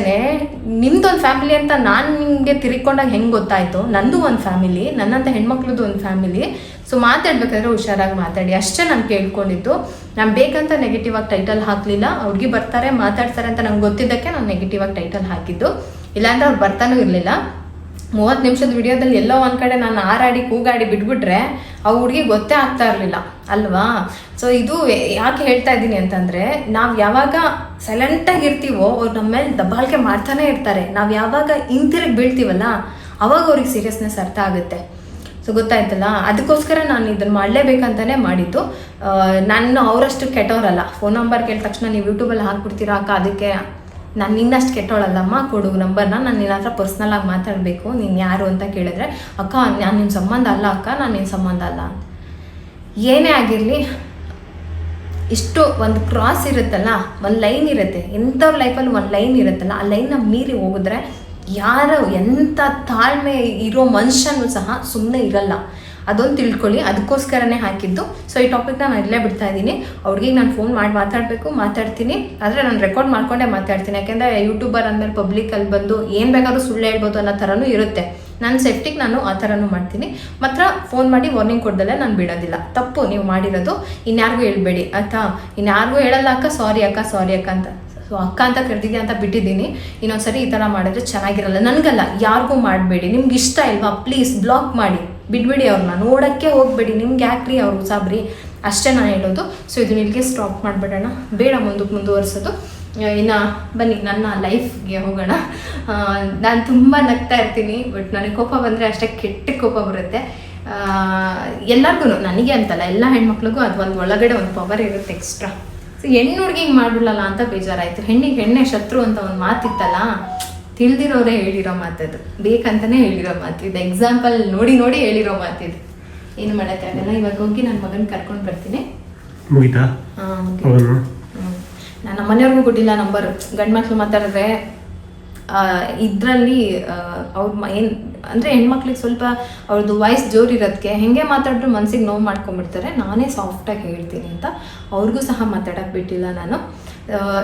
ನಿಮ್ದೊಂದು ಫ್ಯಾಮಿಲಿ ಅಂತ ನಾನು ನಿಮಗೆ ತಿರ್ಕೊಂಡಾಗ ಹೆಂಗೆ ಗೊತ್ತಾಯಿತು? ನಂದು ಒಂದು ಫ್ಯಾಮಿಲಿ ನನ್ನಂತ ಹೆಣ್ಮಕ್ಳದ್ದು ಒಂದು ಫ್ಯಾಮಿಲಿ ಸೊ ಮಾತಾಡ್ಬೇಕಾದ್ರೆ ಹುಷಾರಾಗಿ ಮಾತಾಡಿ. ಅಷ್ಟೇ ನಾನು ಕೇಳ್ಕೊಂಡಿದ್ದು. ನಾನು ಬೇಕಂತ ನೆಗೆಟಿವ್ ಆಗಿ ಟೈಟಲ್ ಹಾಕಲಿಲ್ಲ. ಅವ್ರಿಗೆ ಬರ್ತಾರೆ, ಮಾತಾಡ್ತಾರೆ ಅಂತ ನಂಗೆ ಗೊತ್ತಿದ್ದಕ್ಕೆ ನಾನು ನೆಗೆಟಿವ್ ಆಗಿ ಟೈಟಲ್ ಹಾಕಿದ್ದು. ಇಲ್ಲಾಂದ್ರೆ ಅವ್ರು ಬರ್ತಾನೂ ಇರಲಿಲ್ಲ. ಮೂವತ್ತು ನಿಮಿಷದ ವಿಡಿಯೋದಲ್ಲಿ ಎಲ್ಲೋ ಒಂದು ಕಡೆ ನಾನು ಆರಾಡಿ ಕೂಗಾಡಿ ಬಿಟ್ಬಿಟ್ರೆ ಆ ಹುಡುಗಿ ಗೊತ್ತೇ ಆಗ್ತಾ ಇರಲಿಲ್ಲ, ಅಲ್ವಾ? ಸೊ ಇದು ಯಾಕೆ ಹೇಳ್ತಾ ಇದ್ದೀನಿ ಅಂತಂದರೆ, ನಾವು ಯಾವಾಗ ಸೈಲೆಂಟಾಗಿ ಇರ್ತೀವೋ, ಅವ್ರು ನಮ್ಮ ಮೇಲೆ ದಬ್ಬಾಳ್ಕೆ ಮಾಡ್ತಾನೆ ಇರ್ತಾರೆ. ನಾವು ಯಾವಾಗ ಹಿಂತಿರುಗಿ ಬೀಳ್ತೀವಲ್ಲ, ಅವಾಗ ಅವ್ರಿಗೆ ಸೀರಿಯಸ್ನೆಸ್ ಅರ್ಥ ಆಗುತ್ತೆ. ಸೊ ಗೊತ್ತಾಯ್ತಲ್ಲ? ಅದಕ್ಕೋಸ್ಕರ ನಾನು ಇದನ್ನು ಮಾಡಲೇಬೇಕಂತಲೇ ಮಾಡಿದ್ದು. ನಾನು ಅವರಷ್ಟು ಕೆಟ್ಟವರಲ್ಲ. ಫೋನ್ ನಂಬರ್ ಕೇಳಿದ ತಕ್ಷಣ ನೀವು ಯೂಟ್ಯೂಬಲ್ಲಿ ಹಾಕ್ಬಿಡ್ತೀರಾ ಅಕ್ಕ, ಅದಕ್ಕೆ? ನಾನು ನಿನ್ನಷ್ಟು ಕೆಟ್ಟೋಳಲ್ಲಮ್ಮ, ಕೊಡು ನಂಬರ್ನ, ನಾನು ನಿನ್ನ ಹತ್ರ ಪರ್ಸ್ನಲಾಗಿ ಮಾತಾಡಬೇಕು, ನೀನು ಯಾರು ಅಂತ ಕೇಳಿದ್ರೆ, ಅಕ್ಕ, ನಾನು ನಿನ್ನ ಸಂಬಂಧ ಅಲ್ಲ ಅಕ್ಕ, ನಾನು ನಿನ್ನ ಸಂಬಂಧ ಅಲ್ಲ ಅಂತ. ಏನೇ ಆಗಿರಲಿ, ಇಷ್ಟು ಒಂದು ಕ್ರಾಸ್ ಇರುತ್ತಲ್ಲ, ಒಂದು ಲೈನ್ ಇರುತ್ತೆ. ಎಂಥವ್ರ ಲೈಫಲ್ಲಿ ಒಂದು ಲೈನ್ ಇರುತ್ತಲ್ಲ, ಆ ಲೈನ್ನ ಮೀರಿ ಹೋಗಿದ್ರೆ ಯಾರು ಎಂಥ ತಾಳ್ಮೆ ಇರೋ ಮನುಷ್ಯನೂ ಸಹ ಸುಮ್ಮನೆ ಇರಲ್ಲ. ಅದೊಂದು ತಿಳ್ಕೊಳ್ಳಿ, ಅದಕ್ಕೋಸ್ಕರನೇ ಹಾಕಿದ್ದು. ಸೊ ಈ ಟಾಪಿಕ್ ನಾನು ಇಲ್ಲೇ ಬಿಡ್ತಾ ಇದ್ದೀನಿ. ಅವ್ರಿಗೆ ನಾನು ಫೋನ್ ಮಾಡಿ, ಮಾತಾಡಬೇಕು, ಮಾತಾಡ್ತೀನಿ. ಆದರೆ ನಾನು ರೆಕಾರ್ಡ್ ಮಾಡ್ಕೊಂಡೇ ಮಾತಾಡ್ತೀನಿ. ಯಾಕೆಂದರೆ ಯೂಟ್ಯೂಬರ್ ಅಂದಮೇಲೆ ಪಬ್ಲಿಕಲ್ಲಿ ಬಂದು ಏನು ಬೇಕಾದರೂ ಸುಳ್ಳು ಹೇಳ್ಬೋದು ಅನ್ನೋ ಥರನೂ ಇರುತ್ತೆ. ನನ್ನ ಸೇಫ್ಟಿಗೆ ನಾನು ಆ ಥರನೂ ಮಾಡ್ತೀನಿ. ಮಾತ್ರ ಫೋನ್ ಮಾಡಿ ವಾರ್ನಿಂಗ್ ಕೊಡ್ದಲ್ಲೇ ನಾನು ಬಿಡೋದಿಲ್ಲ. ತಪ್ಪು, ನೀವು ಮಾಡಿರೋದು. ಇನ್ಯಾರಿಗೂ ಹೇಳ್ಬೇಡಿ, ಆಯ್ತಾ? ಇನ್ಯಾರಿಗೂ ಹೇಳಲ್ಲ ಅಕ್ಕ ಸಾರಿ ಅಕ್ಕ ಸಾರಿ ಅಕ್ಕ ಅಂತ. ಸೊ ಅಕ್ಕ ಅಂತ ಕರೆದಿದ್ದೆ ಅಂತ ಬಿಟ್ಟಿದ್ದೀನಿ. ಇನ್ನೊಂದ್ಸರಿ ಈ ಥರ ಮಾಡಿದ್ರೆ ಚೆನ್ನಾಗಿರಲ್ಲ. ನನಗಲ್ಲ, ಯಾರಿಗೂ ಮಾಡಬೇಡಿ. ನಿಮ್ಗೆ ಇಷ್ಟ ಇಲ್ವಾ? ಪ್ಲೀಸ್ ಬ್ಲಾಕ್ ಮಾಡಿ. ಬಿಡ್ಬೇಡಿ ಅವ್ರನ್ನ, ನೋಡೋಕ್ಕೆ ಹೋಗ್ಬೇಡಿ, ನಿಮ್ಗೆ ಯಾಕ್ರಿ ಅವ್ರು ಸಾಬ್ರಿ ಅಷ್ಟೇ ನಾನು ಹೇಳೋದು. ಸೊ ಇದನ್ನ ಇಲ್ಲಿಗೆ ಸ್ಟಾಪ್ ಮಾಡಿಬಿಡೋಣ. ಬೇಡ ಮುಂದಕ್ಕೆ ಮುಂದುವರ್ಸೋದು. ಇನ್ನು ಬನ್ನಿ, ನನ್ನ ಲೈಫ್ಗೆ ಹೋಗೋಣ. ನಾನು ತುಂಬ ನಗ್ತಾ ಇರ್ತೀನಿ ಬಟ್ ನನಗೆ ಕೋಪ ಬಂದರೆ ಅಷ್ಟೇ ಕೆಟ್ಟ ಕೋಪ ಬರುತ್ತೆ. ಎಲ್ಲರಿಗೂ ನನಗೆ ಅಂತಲ್ಲ, ಎಲ್ಲ ಹೆಣ್ಮಕ್ಳಿಗೂ ಅದು ಒಂದು ಒಳಗಡೆ ಒಂದು ಪವರ್ ಇರುತ್ತೆ ಎಕ್ಸ್ಟ್ರಾ ಸೊ ಹೆಣ್ಣು ಹುಡುಗಿಗೆ ಮಾಡ್ಬಿಡಲ್ಲ ಅಂತ ಬೇಜಾರಾಯಿತು. ಹೆಣ್ಣಿಗೆ ಹೆಣ್ಣೆ ಶತ್ರು ಅಂತ ಒಂದು ಮಾತಿತ್ತಲ್ಲ? ತಿಳಿದಿರೋರೇ ಹೇಳಿರೋ ಮಾತದು ಬೇಕಂತಾನೆ ಹೇಳಿರೋ ಮಾತಿದು ಎಕ್ಸಾಂಪಲ್ ನೋಡಿ ನೋಡಿ ಹೇಳಿರೋ ಮಾತಿದು ಏನು ಮಾಡೋಕ್ಕಾಗಲ್ಲ ಇವಾಗ ಹೋಗಿ ನನ್ನ ಮಗನ ಕರ್ಕೊಂಡು ಬರ್ತೀನಿ. ಮುಗಿತಾ? ನಾನು ಮನೆಯವ್ರಿಗೂ ಕೊಟ್ಟಿಲ್ಲ ನಂಬರ್. ಗಂಡು ಮಕ್ಳು ಮಾತಾಡಿದ್ರೆ ಇದರಲ್ಲಿ ಅವ್ರ ಏನ್ ಅಂದರೆ ಹೆಣ್ಮಕ್ಳಿಗೆ ಸ್ವಲ್ಪ ಅವ್ರದ್ದು ವಾಯ್ಸ್ ಜೋರಿರೋದಕ್ಕೆ ಹೆಂಗೆ ಮಾತಾಡಿದ್ರು ಮನ್ಸಿಗೆ ನೋವು ಮಾಡ್ಕೊಂಬಿಡ್ತಾರೆ ನಾನೇ ಸಾಫ್ಟಾಗಿ ಹೇಳ್ತೀನಿ ಅಂತ. ಅವ್ರಿಗೂ ಸಹ ಮಾತಾಡಕ್ಕೆ ಬಿಟ್ಟಿಲ್ಲ ನಾನು.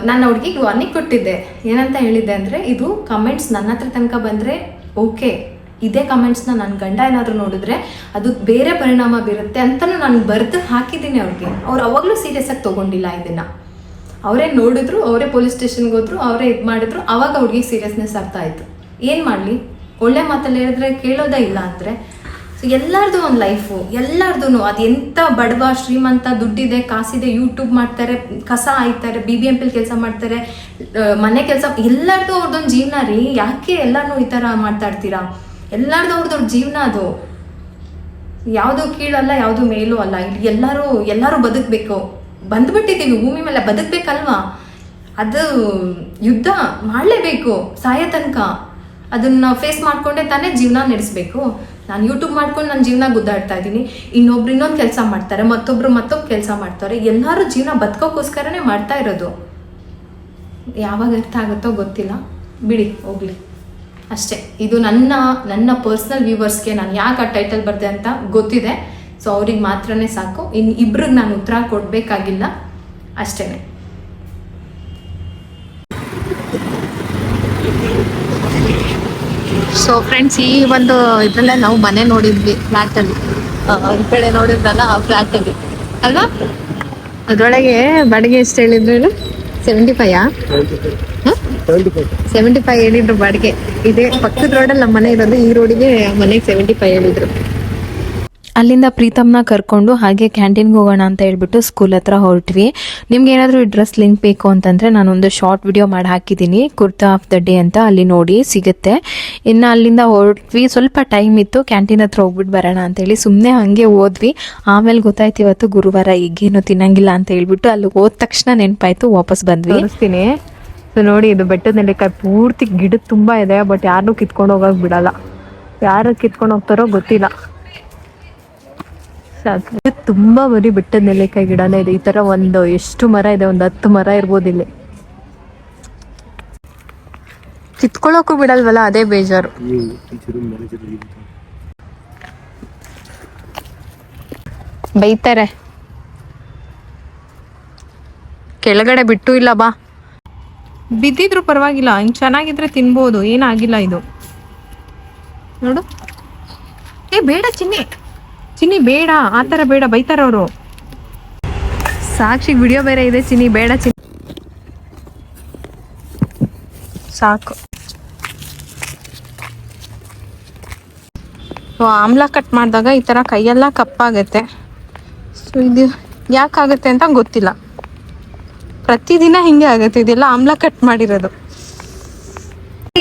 ನಾನು ಅವ್ರಿಗೆ ವಾರ್ನಿಂಗ್ ಕೊಟ್ಟಿದ್ದೆ. ಏನಂತ ಹೇಳಿದ್ದೆ ಅಂದರೆ, ಇದು ಕಮೆಂಟ್ಸ್ ನನ್ನ ಹತ್ರ ತನಕ ಬಂದರೆ ಓಕೆ ಇದೇ ಕಮೆಂಟ್ಸ್ನ ನನ್ನ ಗಂಡ ಏನಾದರೂ ನೋಡಿದ್ರೆ ಅದು ಬೇರೆ ಪರಿಣಾಮ ಬೀರುತ್ತೆ ಅಂತಲೂ ನಾನು ಬರೆದು ಹಾಕಿದ್ದೀನಿ ಅವ್ರಿಗೆ. ಅವ್ರು ಅವಾಗಲೂ ಸೀರಿಯಸ್ ಆಗಿ ತೊಗೊಂಡಿಲ್ಲ ಇದನ್ನು. ಅವರೇ ನೋಡಿದ್ರು, ಅವರೇ ಪೊಲೀಸ್ ಸ್ಟೇಷನ್ಗೆ ಹೋದ್ರು, ಅವರೇ ಇದು ಮಾಡಿದ್ರು, ಅವಾಗ ಅವ್ರಿಗೆ ಸೀರಿಯಸ್ನೆಸ್ ಅರ್ಥ ಆಯಿತು. ಏನು ಮಾಡಲಿ? ಒಳ್ಳೆ ಮಾತಲ್ಲಿ ಹೇಳಿದ್ರೆ ಕೇಳೋದೇ ಇಲ್ಲ ಅಂದರೆ ಎಲ್ಲರದು ಒಂದು ಲೈಫು ಎಲ್ಲರದು ಅದು ಎಂಥ ಬಡವ ಶ್ರೀಮಂತ ದುಡ್ಡಿದೆ, ಕಾಸಿದೆ ಯೂಟ್ಯೂಬ್ ಮಾಡ್ತಾರೆ, ಕಸ ಆಯ್ತಾರೆ ಬಿ ಬಿ ಎಂ ಪಿಲ್ ಕೆಲಸ ಮಾಡ್ತಾರೆ ಮನೆ ಕೆಲಸ ಎಲ್ಲರದು ಅವ್ರದ್ದೊಂದು ಜೀವನ ರೀ. ಯಾಕೆ ಎಲ್ಲಾರು ಈ ಥರ ಮಾತಾಡ್ತೀರಾ ಎಲ್ಲರದು ಅವ್ರದ್ದು ಜೀವನ ಅದು. ಯಾವುದು ಕೀಳಲ್ಲ, ಯಾವುದು ಮೇಲೂ ಅಲ್ಲ. ಇಲ್ಲಿ ಎಲ್ಲರೂ ಎಲ್ಲರೂ ಬದುಕಬೇಕು. ಬಂದ್ಬಿಟ್ಟಿದ್ದೀವಿ. ಭೂಮಿ ಮೇಲೆ ಬದುಕಬೇಕಲ್ವಾ? ಅದು ಯುದ್ಧ ಮಾಡಲೇಬೇಕು. ಸಾಯ ತನಕ. ಅದನ್ನ ಫೇಸ್ ಮಾಡ್ಕೊಂಡೆ ತಾನೇ ಜೀವನ ನಡೆಸಬೇಕು. ನಾನು ಯೂಟ್ಯೂಬ್ ಮಾಡ್ಕೊಂಡು ನನ್ನ ಜೀವನ ಗುದ್ದಾಡ್ತಾ ಇದ್ದೀನಿ. ಇನ್ನೊಬ್ರು ಇನ್ನೊಂದು ಕೆಲಸ ಮಾಡ್ತಾರೆ, ಮತ್ತೊಬ್ರು ಮತ್ತೊಬ್ಬ ಕೆಲಸ ಮಾಡ್ತಾರೆ. ಎಲ್ಲರೂ ಜೀವನ ಬದುಕೋಕ್ಕೋಸ್ಕರನೇ ಮಾಡ್ತಾ ಇರೋದು. ಯಾವಾಗ ಅರ್ಥ ಆಗುತ್ತೋ ಗೊತ್ತಿಲ್ಲ. ಬಿಡಿ, ಹೋಗ್ಲಿ. ಅಷ್ಟೇ. ಇದು ನನ್ನ ನನ್ನ ಪರ್ಸ್ನಲ್ ವ್ಯೂವರ್ಸ್ಗೆ ನಾನು ಯಾಕೆ ಆ ಟೈಟಲ್ ಬರ್ದೆ ಅಂತ ಗೊತ್ತಿದೆ. ಸೊ ಅವ್ರಿಗೆ ಮಾತ್ರನೇ ಸಾಕು. ಇನ್ನು ಇಬ್ರಿಗೆ ನಾನು ಉತ್ತರ ಕೊಡಬೇಕಾಗಿಲ್ಲ. ಅಷ್ಟೇ ಸೊ ಫ್ರೆಂಡ್ಸ್ ಈ ಒಂದು ಇದ್ರಲ್ಲೇ ನಾವು ಮನೆ ನೋಡಿದ್ವಿ ಆ, ಈ ಕಡೆ ನೋಡಿದ್ರಲ್ಲ ಆ ಫ್ಲಾಟ್ ಅಲ್ಲಿ. ಅಲ್ವಾ? ಅದ್ರೊಳಗೆ ಬಾಡಿಗೆ ಎಷ್ಟು ಹೇಳಿದ್ರು ಹೇಳು? ಸೆವೆಂಟಿ ಫೈಯಾ ಸೆವೆಂಟಿ ಫೈವ್ ಹೇಳಿದ್ರು ಬಾಡಿಗೆ. ಇದೆ ಪಕ್ಕದ ರೋಡಲ್ಲಿ ನಮ್ಮ ಮನೆ ಇರೋದು ಈ ರೋಡಿಗೆ ಮನೆಗೆ ಸೆವೆಂಟಿ ಫೈವ್ ಹೇಳಿದ್ರು. ಅಲ್ಲಿಂದ ಪ್ರೀತಮ್ನ ಕರ್ಕೊಂಡು ಹಾಗೆ ಕ್ಯಾಂಟೀನ್ಗೆ ಹೋಗೋಣ ಅಂತ ಹೇಳ್ಬಿಟ್ಟು ಸ್ಕೂಲ್ ಹತ್ರ ಹೊರಟ್ವಿ. ನಿಮ್ಗೆ ಏನಾದರೂ ಈ ಡ್ರೆಸ್ ಲಿಂಕ್ ಬೇಕು ಅಂತಂದರೆ ನಾನೊಂದು ಶಾರ್ಟ್ ವಿಡಿಯೋ ಮಾಡಿ ಹಾಕಿದ್ದೀನಿ. ಕುರ್ತಾ ಆಫ್ ದ ಡೇ ಅಂತ ಅಲ್ಲಿ ನೋಡಿ ಸಿಗುತ್ತೆ. ಇನ್ನು ಅಲ್ಲಿಂದ ಹೊರಟ್ವಿ. ಸ್ವಲ್ಪ ಟೈಮ್ ಇತ್ತು. ಕ್ಯಾಂಟೀನ್ ಹತ್ರ ಹೋಗ್ಬಿಟ್ಟು ಬರೋಣ ಅಂತೇಳಿ ಸುಮ್ಮನೆ ಹಾಗೆ ಹೋದ್ವಿ. ಆಮೇಲೆ ಗೊತ್ತಾಯ್ತು ಇವತ್ತು ಗುರುವಾರ ಈಗೇನು ತಿನ್ನಂಗಿಲ್ಲ ಅಂತ ಹೇಳ್ಬಿಟ್ಟು ಅಲ್ಲಿ ಹೋದ ತಕ್ಷಣ ನೆನಪಾಯ್ತು ವಾಪಸ್ ಬಂದ್ವಿ. ಸೊ ನೋಡಿ ಇದು ಬೆಟ್ಟದ ಪೂರ್ತಿ ಗಿಡ ತುಂಬ ಇದೆ ಬಟ್ ಯಾರನ್ನೂ ಕಿತ್ಕೊಂಡು ಹೋಗಕ್ಕೆ ಬಿಡಲ್ಲ. ಯಾರು ಕಿತ್ಕೊಂಡು ಹೋಗ್ತಾರೋ ಗೊತ್ತಿಲ್ಲ. ಸಾಕು. ತುಂಬಾ ಬರೀ ಬೆಟ್ಟದ ನೆಲ್ಲಿಕಾಯಿ ಗಿಡನೇ ಇದೆ. ಈ ತರ ಒಂದು ಎಷ್ಟು ಮರ ಇದೆ, ಒಂದು ಹತ್ತು ಮರ ಇರ್ಬೋದು ಇಲ್ಲಿ. ಕಿತ್ಕೊಳ್ಳೋಕು ಬಿಡಲ್ವಲ್ಲ, ಅದೇ ಬೇಜಾರು. ಬೈತಾರೆ. ಕೆಳಗಡೆ ಬಿಟ್ಟು ಇಲ್ಲ, ಬಾ. ಬಿದ್ದಿದ್ರು ಪರವಾಗಿಲ್ಲ, ಹಿಂಗ್ ಚೆನ್ನಾಗಿದ್ರೆ ತಿನ್ಬೋದು, ಏನಾಗಿಲ್ಲ ಇದು. ನೋಡು. ಏ, ಬೇಡ ಚಿನ್ನಿ. ಚಿನ್ನಿ ಬೇಡ ಆ ಥರ ಬೇಡ ಬೈತಾರ ಅವರು. ಸಾಕ್ಷಿ ವಿಡಿಯೋ ಬೇರೆ ಇದೆ ಚಿನ್ನಿ ಬೇಡ ಚಿನ್ನಿ ಸಾಕು. ಸೊ ಆಮ್ಲ ಕಟ್ ಮಾಡಿದಾಗ ಈ ಥರ ಕೈಯೆಲ್ಲ ಕಪ್ಪಾಗತ್ತೆ. ಸೊ ಇದು ಯಾಕಾಗತ್ತೆ ಅಂತ ಗೊತ್ತಿಲ್ಲ. ಪ್ರತಿದಿನ ಹಿಂಗೆ ಆಗತ್ತೆ ಇದೆಲ್ಲ ಆಮ್ಲ ಕಟ್ ಮಾಡಿರೋದು.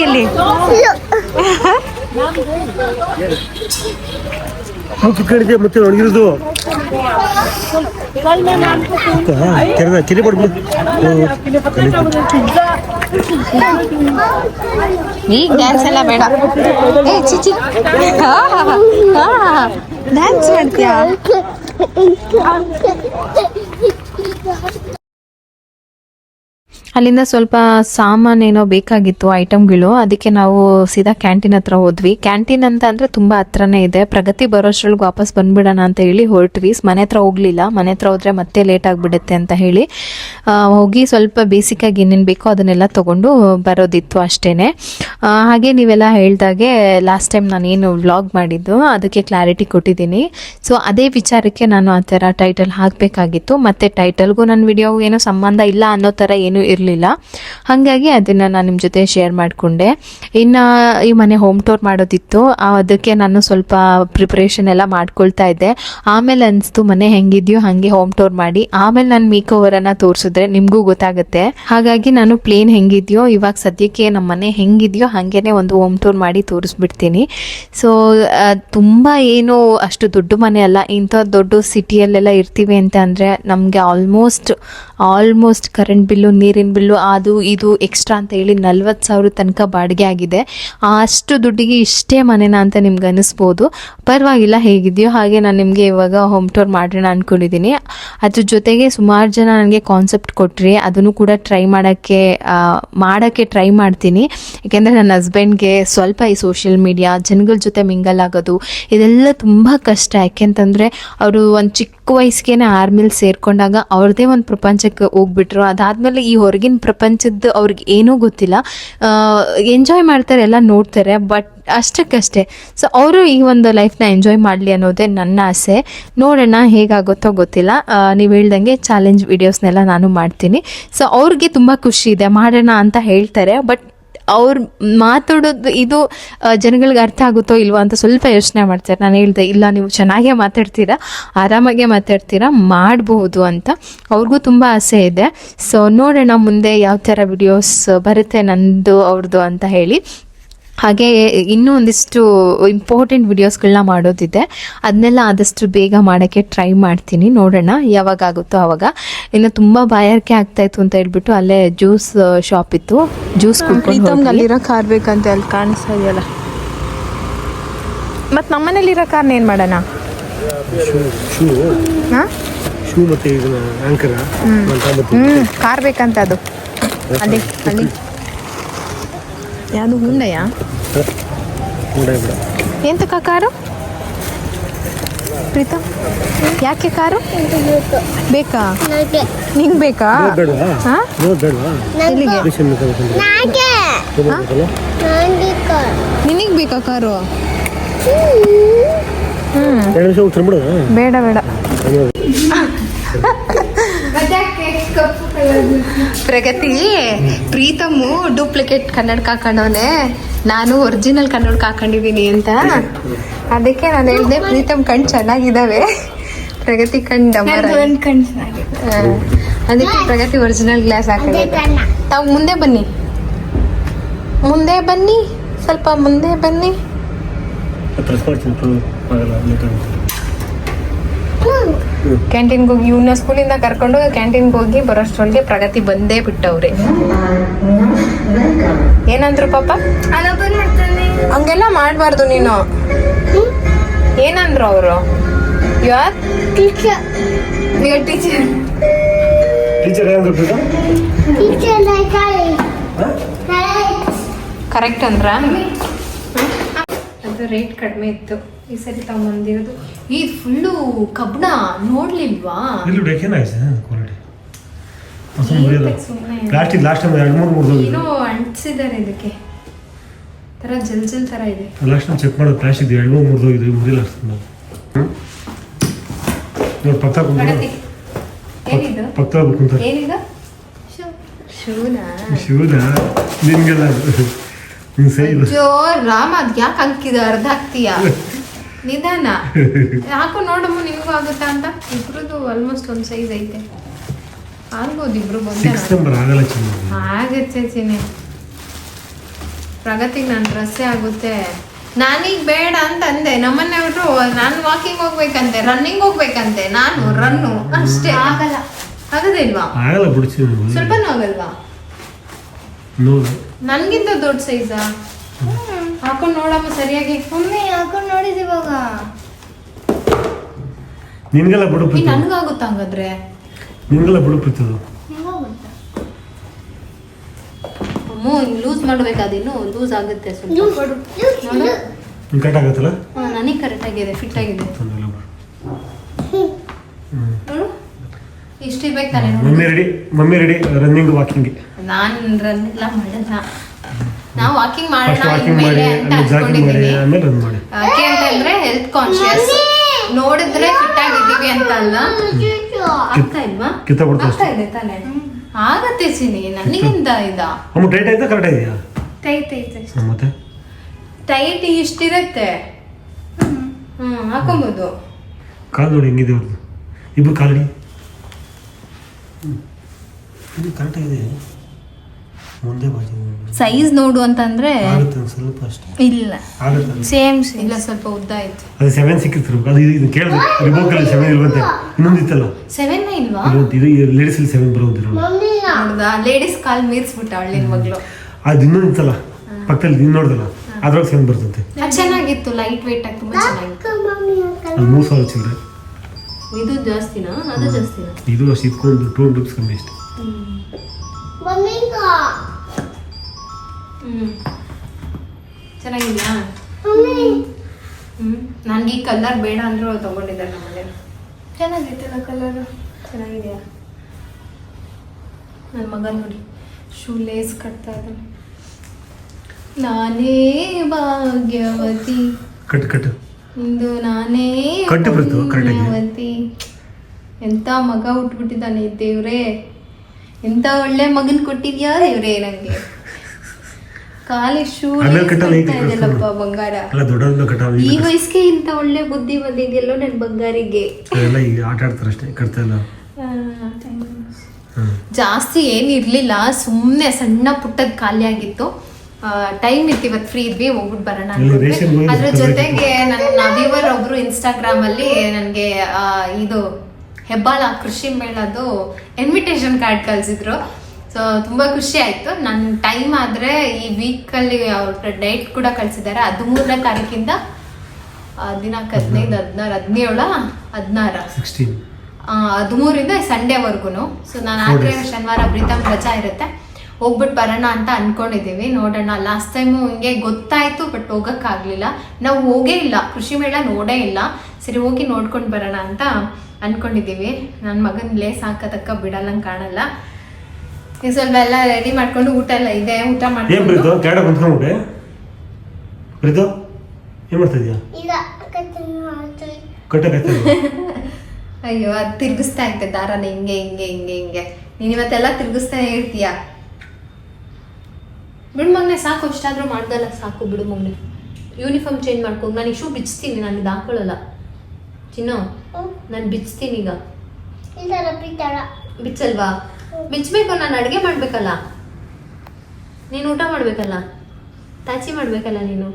ಇಲ್ಲಿ ಮುಚ್ಚಿಕೊಂಡಿದ್ದೆ ಮತ್ತೆ ಒಣಗಿರೋದು ಕೆರೆ ಕೆರೆ ಪಡ್ಬಿಡು ಈಗ ಡ್ಯಾನ್ಸ್ ಎಲ್ಲ ಬೇಡ ಏ ಚಿಚಿ ಡ್ಯಾನ್ಸ್ ಮಾಡ್ತೀಯಾ ಅಲ್ಲಿಂದ ಸ್ವಲ್ಪ ಸಾಮಾನೇನೋ ಬೇಕಾಗಿತ್ತು ಐಟಮ್ಗಳು ಅದಕ್ಕೆ ನಾವು ಸೀದಾ ಕ್ಯಾಂಟೀನ್ ಹತ್ರ ಹೋದ್ವಿ. ಕ್ಯಾಂಟೀನ್ ಅಂತ ಅಂದ್ರೆ ತುಂಬಾ ಹತ್ರನೇ ಇದೆ. ಪ್ರಗತಿ ಬರೋಷ್ರೊಳಗೆ ವಾಪಸ್ ಬಂದ್ಬಿಡೋಣ ಅಂತ ಹೇಳಿ ಹೊರಟ್ವಿ. ಮನೆ ಹತ್ರ ಹೋಗ್ಲಿಲ್ಲ. ಮನೆ ಹತ್ರ ಹೋದ್ರೆ ಮತ್ತೆ ಲೇಟ್ ಆಗಿಬಿಡುತ್ತೆ ಅಂತ ಹೇಳಿ ಹೋಗಿ ಸ್ವಲ್ಪ ಬೇಸಿಕ್ ಆಗಿ ಏನೇನು ಬೇಕೋ ಅದನ್ನೆಲ್ಲ ತಗೊಂಡು ಬರೋದಿತ್ತು ಅಷ್ಟೇನೆ. ಹಾಗೆ ನೀವೆಲ್ಲ ಹೇಳ್ದಾಗೆ ಲಾಸ್ಟ್ ಟೈಮ್ ನಾನು ಏನು ವ್ಲಾಗ್ ಮಾಡಿದ್ದು, ಅದಕ್ಕೆ ಕ್ಲಾರಿಟಿ ಕೊಟ್ಟಿದ್ದೀನಿ. ಸೊ ಅದೇ ವಿಚಾರಕ್ಕೆ ನಾನು ಆ ಥರ ಟೈಟಲ್ ಹಾಕಬೇಕಾಗಿತ್ತು. ಮತ್ತೆ ಟೈಟಲ್ಗೂ ನನ್ನ ವಿಡಿಯೋಗೂ ಏನೋ ಸಂಬಂಧ ಇಲ್ಲ ಅನ್ನೋ ಥರ ಏನೂ ಇರಲಿಲ್ಲ. ಹಾಗಾಗಿ ಅದನ್ನು ನಾನು ನಿಮ್ಮ ಜೊತೆ ಶೇರ್ ಮಾಡಿಕೊಂಡೆ. ಇನ್ನು ಈ ಮನೆ ಹೋಮ್ ಟೂರ್ ಮಾಡೋದಿತ್ತು. ಅದಕ್ಕೆ ನಾನು ಸ್ವಲ್ಪ ಪ್ರಿಪ್ರೇಷನ್ ಎಲ್ಲ ಮಾಡ್ಕೊಳ್ತಾ ಇದ್ದೆ. ಆಮೇಲೆ ಅನಿಸ್ತು, ಮನೆ ಹೆಂಗಿದೆಯೋ ಹಾಗೆ ಹೋಮ್ ಟೂರ್ ಮಾಡಿ. ಆಮೇಲೆ ನಾನು ಮೀಕ್ ಓವರನ್ನು ತೋರಿಸಿದ್ರೆ ನಿಮಗೂ ಗೊತ್ತಾಗುತ್ತೆ. ಹಾಗಾಗಿ ನಾನು ಪ್ಲೇನ್ ಹೆಂಗಿದೆಯೋ, ಇವಾಗ ಸದ್ಯಕ್ಕೆ ನಮ್ಮ ಮನೆ ಹೆಂಗಿದೆಯೋ ಹಾಗೇ ಒಂದು ಹೋಮ್ ಟೂರ್ ಮಾಡಿ ತೋರಿಸ್ಬಿಡ್ತೀನಿ. ಸೊ ತುಂಬ ಏನು ಅಷ್ಟು ದೊಡ್ಡ ಮನೆ ಅಲ್ಲ. ಇಂಥ ದೊಡ್ಡ ಸಿಟಿಯಲ್ಲೆಲ್ಲ ಇರ್ತೀವಿ ಅಂತ ಅಂದರೆ ನಮಗೆ ಆಲ್ಮೋಸ್ಟ್ ಆಲ್ಮೋಸ್ಟ್ ಕರೆಂಟ್ ಬಿಲ್ಲು ನೀರಿನ ಬಿಲ್ಲು, ಅದು, ಇದು ಎಕ್ಸ್ಟ್ರಾ ಅಂತ ಹೇಳಿ ನಲ್ವತ್ತು ಸಾವಿರ ತನಕ ಬಾಡಿಗೆ ಆಗಿದೆ. ಅಷ್ಟು ದುಡ್ಡಿಗೆ ಇಷ್ಟೇ ಮನೆನಾ ಅಂತ ನಿಮ್ಗೆ ಅನ್ನಿಸ್ಬೋದು ಪರವಾಗಿಲ್ಲ, ಹೇಗಿದೆಯೋ ಹಾಗೆ ನಾನು ನಿಮಗೆ ಇವಾಗ ಹೋಮ್ ಟೂರ್ ಮಾಡೋಣ ಅಂದ್ಕೊಂಡಿದ್ದೀನಿ ಅದ್ರ ಜೊತೆಗೆ ಸುಮಾರು ಜನ ನನಗೆ ಕಾನ್ಸೆಪ್ಟ್ ಕೊಟ್ರಿ, ಅದನ್ನು ಕೂಡ ಟ್ರೈ ಮಾಡೋಕ್ಕೆ ಮಾಡೋಕ್ಕೆ ಟ್ರೈ ಮಾಡ್ತೀನಿ. ಯಾಕೆಂದರೆ ನನ್ನ ಹಸ್ಬೆಂಡ್ಗೆ ಸ್ವಲ್ಪ ಈ ಸೋಷಿಯಲ್ ಮೀಡಿಯಾ ಜನಗಳ ಜೊತೆ ಮಿಂಗಲ್ ಆಗೋದು, ಇದೆಲ್ಲ ತುಂಬ ಕಷ್ಟ. ಯಾಕೆಂತಂದರೆ ಅವರು ಒಂದು ಚಿಕ್ಕ ವಯಸ್ಸಿಗೆ ಆರ್ಮಿಲಿ ಸೇರ್ಕೊಂಡಾಗ ಅವ್ರದ್ದೇ ಒಂದು ಪ್ರಪಂಚಕ್ಕೆ ಹೋಗ್ಬಿಟ್ರು. ಅದಾದಮೇಲೆ ಈ ಹೊರಗಿನ ಪ್ರಪಂಚದ್ದು ಅವ್ರಿಗೆ ಏನೂ ಗೊತ್ತಿಲ್ಲ. ಎಂಜಾಯ್ ಮಾಡ್ತಾರೆ, ಎಲ್ಲ ನೋಡ್ತಾರೆ ಬಟ್ ಅಷ್ಟಕ್ಕಷ್ಟೇ. ಸೊ ಅವರು ಈ ಒಂದು ಲೈಫ್ನ ಎಂಜಾಯ್ ಮಾಡಲಿ ಅನ್ನೋದೇ ನನ್ನ ಆಸೆ. ನೋಡೋಣ ಹೇಗಾಗುತ್ತೋ ಗೊತ್ತಿಲ್ಲ. ನೀವು ಹೇಳ್ದಂಗೆ ಚಾಲೆಂಜ್ ವಿಡಿಯೋಸ್ನೆಲ್ಲ ನಾನು ಮಾಡ್ತೀನಿ. ಸೊ ಅವ್ರಿಗೆ ತುಂಬ ಖುಷಿ ಇದೆ. ಮಾಡೋಣ ಅಂತ ಹೇಳ್ತಾರೆ ಬಟ್ ಅವ್ರು ಮಾತಾಡೋದು ಇದು ಜನಗಳಿಗೆ ಅರ್ಥ ಆಗುತ್ತೋ ಇಲ್ವೋ ಅಂತ ಸ್ವಲ್ಪ ಯೋಚನೆ ಮಾಡ್ತಾರೆ. ನಾನು ಹೇಳ್ದೆ, ಇಲ್ಲ, ನೀವು ಚೆನ್ನಾಗೇ ಮಾತಾಡ್ತೀರಾ, ಆರಾಮಾಗೆ ಮಾತಾಡ್ತೀರಾ, ಮಾಡಬಹುದು ಅಂತ ಅವ್ರಿಗೂ ತುಂಬ ಆಸೆ ಇದೆ. ಸೊ ನೋಡೋಣ ಮುಂದೆ ಯಾವ ಥರ ವಿಡಿಯೋಸ್ ಬರುತ್ತೆ ನಂದು ಅವ್ರದ್ದು ಅಂತ ಹೇಳಿ. ಹಾಗೆ ಇನ್ನೂ ಒಂದಿಷ್ಟು ಇಂಪಾರ್ಟೆಂಟ್ ವಿಡಿಯೋಸ್ಗಳನ್ನ ಮಾಡೋದಿದೆ. ಅದನ್ನೆಲ್ಲ ಆದಷ್ಟು ಬೇಗ ಮಾಡೋಕ್ಕೆ ಟ್ರೈ ಮಾಡ್ತೀನಿ. ನೋಡೋಣ ಯಾವಾಗ ಆಗುತ್ತೋ ಆವಾಗ ಇನ್ನು ತುಂಬ ಬಾಯಾರಿಕೆ ಆಗ್ತಾ ಇತ್ತು ಅಂತ ಹೇಳ್ಬಿಟ್ಟು ಅಲ್ಲೇ ಜ್ಯೂಸ್ ಶಾಪ್ ಇತ್ತು. ಜ್ಯೂಸ್ ಅಲ್ಲಿರೋ ಕಾರ್ ಬೇಕಂತ ಅಲ್ಲಿ ಕಾಣಿಸ್ತಾ ಇದೆಯಲ್ಲ. ಮತ್ತು ನಮ್ಮನೇಲಿರೋ ಕಾರ್ನ ಏನು ಮಾಡೋಣ? ಕಾರ್ ಬೇಕಂತ ಅದು. ಅಲ್ಲಿ ಅಲ್ಲಿ. ಯಾವುದು ಹುಂಡಯ್ಯ ಎಂತ ಕಾರು? ಪ್ರೀತಮ್ ಯಾಕೆ ಕಾರು? ಬೇಕಾ? ನಿಂಗೆ ಬೇಕಾ? ಎಲ್ಲಿಗೆ? ನಿನಗೆ ಬೇಕಾ ಕಾರು? ಬೇಡ ಬೇಡ. ಪ್ರಗತಿ ಪ್ರೀತಮ್ಮು ಡೂಪ್ಲಿಕೇಟ್ ಕನ್ನಡಕ ಹಾಕೊಂಡವನೆ. ನಾನು ಒರಿಜಿನಲ್ ಕನ್ನಡಕ ಹಾಕೊಂಡಿದ್ದೀನಿ ಅಂತ. ಅದಕ್ಕೆ ನಾನು ಹೇಳಿದೆ ಪ್ರೀತಮ್ ಕಣ್ ಚೆನ್ನಾಗಿದ್ದಾವೆ ಪ್ರಗತಿ ಕಣ್ ಡಮರ ಹಾ. ಅದಕ್ಕೆ ಪ್ರಗತಿ ಒರಿಜಿನಲ್ ಗ್ಲಾಸ್ ಹಾಕೊಂಡಿದ್ದೆ. ತಾವು ಮುಂದೆ ಬನ್ನಿ. ಮುಂದೆ ಬನ್ನಿ. ಸ್ವಲ್ಪ ಮುಂದೆ ಬನ್ನಿ. ಕ್ಯಾಂಟೀನ್ಗೆ ಹೋಗಿ ಇವನ್ನ ಸ್ಕೂಲಿಂದ ಕರ್ಕೊಂಡು ಕ್ಯಾಂಟೀನ್ಗೆ ಹೋಗಿ ಬರೋಷ್ಟ್ರೊಳಗೆ ಪ್ರಗತಿ ಬಂದೇ ಬಿಟ್ಟವ್ರೆ. ಏನಂದ್ರು ಪಾಪ? ಹಂಗೆಲ್ಲ ಮಾಡಬಾರ್ದು ನೀನು. ಏನಂದ್ರು ಅವರು? ಯಾರ್ ಟೀಚರ್ ಟೀಚರ್? ಕರೆಕ್ಟ್ ಅಂದ್ರ ಅದು ರೇಟ್ ಕಡಿಮೆ ಇತ್ತು. ಈ ಸರಿ ತಗೊಂಬಂದಿರೋದು ಈ ಫುಲ್ಲು ಕಬ್ಬಣ ನೋಡ್ಲಿಲ್ವಾ? ಇಲ್ಲಿ ಡೆಕ್ಕೇನಾಯ್ತು ಕ್ವಾಲಿಟಿ ಪ್ಲಾಸ್ಟಿಕ್ ಲಾಸ್ಟ್ ಟೈಮ್ ಎರಡು ಮೂರು ಮೂರು ಏನೋ ಅಂಟಿಸಿದ್ದಾರೆ ಇದಕ್ಕೆ. ತರ ಜಲ್ ಜಲ್ ಥರ ಇದೆ. ಲಾಸ್ಟ್ ಟೈಮ್ ಚೆಕ್ ಮಾಡೋದು ಪ್ಲಾಸ್ಟಿಕ್ ಎರಡು ಮೂರು ಮೂರು ಹೋಗಿದ್ವಿ ಹ್ಞೂ ನೋಡಿ ಪಕ್ಕ ಏನಿದು? ಪಕ್ಕ ಕುಂತ ಏನಿದು? ಶೂನಾ? ಶೂನಾ? ನಿನ್ಗೆಲ್ಲ ನಿನ್ ಸೈ ಇಲ್ಲ ಅಯ್ಯೋ ರಾಮ ಅದು ಯಾಕೆ ಅಂಕಿದ ಅರ್ಧ ಹಾಕ್ತೀಯ ನಿಧಾನ. ಯಾಕೋ ನೋಡಮ್ಮ ನಿಮಗೂ ಆಗುತ್ತಾ ಅಂತ? ಇಬ್ರದ್ದು ಆಲ್ಮೋಸ್ಟ್ ಒಂದು ಸೈಜ್ ಐತೆ. ಆಗ್ಬೋದು ಇಬ್ರು ಬಂದ ಸಿಕ್ಸ್ ನಂಬರ್ ಆಗಲ್ಲ ಚಿನ್ನ. ಆಗತ್ತೆ ಚಿನಿ ಪ್ರಗತಿಗೆ ನಾನು ಡ್ರೆಸ್ಸೇ ಆಗುತ್ತೆ. ನಾನೀಗ ಬೇಡ ಅಂತ ಅಂದೆ ನಮ್ಮನೆಯವರು ನಾನು ವಾಕಿಂಗ್ ಹೋಗ್ಬೇಕಂತೆ ರನ್ನಿಂಗ್ ಹೋಗ್ಬೇಕಂತೆ. ನಾನು ರನ್ನು ಅಷ್ಟೇ. ಆಗಲ್ಲ. ಆಗದಿಲ್ವಾ? ಆಗಲ್ಲ ಆಗಲ್ವಾ? ನೋಡು ನನ್ಗಿಂತ ದೊಡ್ಡ ಸೈಜಾ ಹಾಕೊಂಡು ನೋಡಮ್ಮ ಸರಿಯಾಗಿ. ಮಮ್ಮಿ ಹಾಕೊಂಡು ನೋಡಿದ್ ಇವಾಗ. ನಿನ್ಗೆಲ್ಲ ಬಿಡು ಪ್ರೀತಿ. ನನಗಾಗುತ್ತ ಹಂಗಾದ್ರೆ? ನಿನ್ಗೆಲ್ಲ ಬಿಡು ಪ್ರೀತಿ ಅದು. ಅಮ್ಮು ಹಿಂಗ್ ಲೂಸ್ ಮಾಡ್ಬೇಕಾದಿನ್ನು ಲೂಸ್ ಆಗುತ್ತೆ ಸ್ವಲ್ಪ. ಕಟ್ ಆಗತ್ತಲ್ಲ? ನನಗ್ ಕರೆಕ್ಟ್ ಆಗಿದೆ ಫಿಟ್ ಆಗಿದೆ. ನೋಡು. ಇಷ್ಟಿರ್ಬೇಕು ತಾನೆ mummy ready mummy ready running walking ನಾನು ರನ್ನಿಂಗ್ ಎಲ್ಲ ಮಾಡಲ್ಲ. ನಾವು ವಾಕಿಂಗ್ ಮಾಡೋಣ ಇನ್ಮೇಲೆ ಅಂತ ಅನ್ಕೊಂಡಿದ್ದೀನಿ ಯಾಕೆ ಅಂತಂದ್ರೆ ಹೆಲ್ತ್ ಕಾನ್ಶಿಯಸ್ ನೋಡಿದ್ರೆ ಫಿಟ್ ಆಗಿದ್ದೀವಿ ಅಂತ ಅಲ್ಲ? ಆಗ್ತಾ ಇಲ್ವಾ? ಆಗ್ತಾ ಇದೆ ತಾನೆ. ಆಗತ್ತೆ ಸಿನಿ ನನಗಿಂತ ಇದ. ಅಮ್ಮ ಟೈಟ್ ಐತೆ ಕರೆಕ್ಟ್ ಇದೆಯಾ ಟೈಟ್ ಐತೆ ಮತ್ತೆ? ಟೈಟ್ ಇಷ್ಟಿರತ್ತೆ. ಹ್ಮ್. ಹಾಕೊಬೋದು. ಕಾಲು ನೋಡಿ ಹೆಂಗಿದೆ ಅವ್ರದ್ದು ಇಬ್ರು ಕಾಲಡಿ ಇದು ಕರೆಕ್ಟ್ ಆಗಿದೆ. ಮುಂದೆ ಬಾಜು ಸೈಜ್ ನೋಡು ಅಂತಂದ್ರೆ ಆಗುತ್ತೆ ಸ್ವಲ್ಪ ಅಷ್ಟೇ. ಇಲ್ಲ. ಆಗುತ್ತೆ ಸೇಮ್ ಇಲ್ಲ ಸ್ವಲ್ಪ ಉದ್ದ ಆಯ್ತು. ಅದು ಸೆವೆನ್ ಸಿಕ್ಕಿತ್ತು ಅದು ಇದು- ಇದು ರಿಬೋಕ್ ಅಲ್ಲಿ ಸೆವೆನ್ ಇಲ್ವಂತೆ? ಇನ್ನೊಂದು ಇತ್ತಲ್ಲ ಸೆವೆನ್ ಇಲ್ವಾ? ಇದು ಲೇಡೀಸ್ ಅಲ್ಲಿ ಸೆವೆನ್ ಬರೋದಿಲ್ಲ ನೋಡ್ದ? ಲೇಡೀಸ್ ಕಾಲ್ ಮೀರ್ಸ್ಬಿಟ್ಟ ಅವಳಿನ ಮಗಳು. ಅದು ಇನ್ನೊಂದು ಇತ್ತಲ್ಲ ಪಕ್ಕದಲ್ಲಿ ನೀನು ನೋಡ್ದಲ್ಲ? ಅದ್ರೊಳಗೆ ಸೆವೆನ್ ಬರ್ತಂತೆ. ಅದ್ ಚೆನ್ನಾಗಿತ್ತು. ಲೈಟ್ ವೇಟ್ ಆಗಿ ತುಂಬಾ ಚೆನ್ನಾಗಿತ್ತು. ಅದು ಮೂರು ಸಾವಿರ ಚಿಲ್ಲರೆ ಇದು ಜಾಸ್ತಿನಾ? ಅದು ಜಾಸ್ತಿನಾ? ಇದು ಅಷ್ಟು ಇದ್ಕೊಂಡು ಟೂ ರುಪೀಸ್ ಕಮ್ಮಿ ಅಷ್ಟೇ. ಹ್ಮ್. ಚೆನ್ನಾಗಿದ್ಯಾ? ಹ್ಮ್. ನನ್ಗೆ ಈ ಕಲರ್ ಬೇಡ ಅಂದ್ರು ತಗೊಂಡಿದ್ದಾರೆ ನಮ್ಮ ಚೆನ್ನಾಗಿತ್ತಲ್ಲ ಕಲರು. ಚೆನ್ನಾಗಿದೆಯಾ? ನನ್ನ ಮಗ ನೋಡಿ. ಶೂ ಲೇಸ್ ಕಟ್ತಾ ಇದ್ದಾನೆ. ನಾನೇ ಭಾಗ್ಯವತಿ. Cut cut. ಇಂದು ನಾನೇ ಕಟ್ಟು ಬರುತ್ತೋ ಕರೆಕ್ಟಾಗಿ? ಎಂತ ಮಗ ಹುಟ್ಬಿಟ್ಟಿದ್ದಾನೆ ದೇವ್ರೇ. ಎಂತ ಒಳ್ಳೆ ಮಗನ್ ಕೊಟ್ಟಿದ್ಯಾ ದೇವ್ರೇ ನಂಗೆ. ಖಾಲಿ ಶೂ ಬಂಗಾರ. ಅಲ್ಲ ದೊಡ್ಡದನ್ನ ಕಟ್ಟ ಈ ವಯಸ್ಸಿಗೆ ಇಂತ ಒಳ್ಳೆ ಬುದ್ಧಿ ಬಂದಿದೆಯಲ್ಲೋ ನನ್ ಬಂಗಾರಿಗೆ. ಎಲ್ಲ ಈಗ ಆಟ ಆಡ್ತಾರೆ ಅಷ್ಟೇ ಕಟ್ತಾ ಇಲ್ಲ? ಹ್ಮ್ ಜಾಸ್ತಿ ಏನು ಇರಲಿಲ್ಲ ಸುಮ್ಮನೆ ಸಣ್ಣ ಪುಟ್ಟದ ಖಾಲಿ ಆಗಿತ್ತು. ಟೈಮ್ ಇತ್ತು ಇವತ್ತು ಫ್ರೀ ಇದ್ವಿ ಹೋಗ್ಬಿಟ್ಟು ಬರೋಣ ಅದ್ರ ಜೊತೆಗೆ ನನ್ನ ವ್ಯೂವರ್ ಒಬ್ರು ಇನ್ಸ್ಟಾಗ್ರಾಮ್ ಅಲ್ಲಿ ನನಗೆ ಇದು ಹೆಬ್ಬಾಳ ಕೃಷಿ ಮೇಳದು ಇನ್ವಿಟೇಷನ್ ಕಾರ್ಡ್ ಕಳ್ಸಿದ್ರು. ಸೊ ತುಂಬಾ ಖುಷಿ ಆಯಿತು. ನನ್ನ ಟೈಮ್ ಆದ್ರೆ ಈ ವೀಕಲ್ಲಿ ಅವ್ರ ಡೇಟ್ ಕೂಡ ಕಳ್ಸಿದ್ದಾರೆ ಹದಿಮೂರನೇ ತಾರೀಕಿಂದ ಹದಿನಾಲ್ಕು ದಿನಾಂಕ ಹದಿನೈದು ಹದಿನಾರು. ಹದಿನೇಳ ಹದಿನಾರ. ಹದಿಮೂರಿಂದ ಸಂಡೇವರೆಗೂ ಸೊ ನಾನು ಆದರೆ ಶನಿವಾರ ಪ್ರೀತಮ್ ರಜಾ ಇರುತ್ತೆ. ಹೋಗ್ಬಿಟ್ಟು ಬರೋಣ ಅಂತ ಅನ್ಕೊಂಡಿದೀವಿ. ನೋಡೋಣ. ಲಾಸ್ಟ್ ಟೈಮು ಹಿಂಗೆ ಗೊತ್ತಾಯ್ತು ಬಟ್ ಹೋಗೋಕ್ಕಾಗಲಿಲ್ಲ. ನಾವು ಹೋಗೇ ಇಲ್ಲ. ಕೃಷಿ ಮೇಳ ನೋಡೇ ಇಲ್ಲ. ಸರಿ ಹೋಗಿ ನೋಡ್ಕೊಂಡು ಬರೋಣ ಅಂತ ಅನ್ಕೊಂಡಿದೀವಿ. ನನ್ನ ಮಗನ ಲೇಸ್ ಹಾಕೋದಕ್ಕ ಬಿಡಲ್ಲಂಗೆ ಕಾಣಲ್ಲ. ಈಗ ಸ್ವಲ್ಪ ಎಲ್ಲ ರೆಡಿ ಮಾಡ್ಕೊಂಡು ಊಟ ಎಲ್ಲ ಇದೆ ಊಟ ಏನ್ ಮಾಡ್ಕೊಂಡು ಪ್ರೀತು? ಕೆರಡ ಕುಂತ್ಕೊಂಡ್ಬಿಟ್ಟೆ? ಪ್ರೀತು? ಏನ್ ಮಾಡ್ತಾ ಇದೀಯಾ? ಕಟ್ಟಕತ್ತೆ ಅಯ್ಯೋ ಅದು ತಿರುಗಿಸ್ತಾ ಇತ್ತೆ ದಾರನ ಹಿಂಗೆ ಹಿಂಗೆ ಹಿಂಗೆ ಹಿಂಗೆ. ನೀನು ಇವತ್ತೆಲ್ಲ ತಿರುಗಿಸ್ತಾನೆ ಇರ್ತೀಯ? ಬಿಡು ಮಗನೆ ಸಾಕು ಇಷ್ಟಾದರೂ ಮಾಡ್ದಲ್ಲ ಸಾಕು ಬಿಡು ಮಗನೆ. ಯೂನಿಫಾರ್ಮ್ ಚೇಂಜ್ ಮಾಡ್ಕೊ ನಾನು ಶೂ ಬಿಚ್ತೀನಿ ನಾನು ಇದು ಹಾಕೊಳ್ಳಲ್ಲ. ಚಿನ್ನು ನಾನು ಬಿಚ್ತೀನಿ ಈಗ. ಇಲ್ಲ ಬಿಚ್ಚಲ್ವಾ? ಬಿಚ್ಚಬೇಕು ನಾನು ಅಡುಗೆ ಮಾಡಬೇಕಲ್ಲ. ನೀನು ಊಟ ಮಾಡಬೇಕಲ್ಲ. ತಾಚಿ ಮಾಡಬೇಕಲ್ಲ ನೀನು.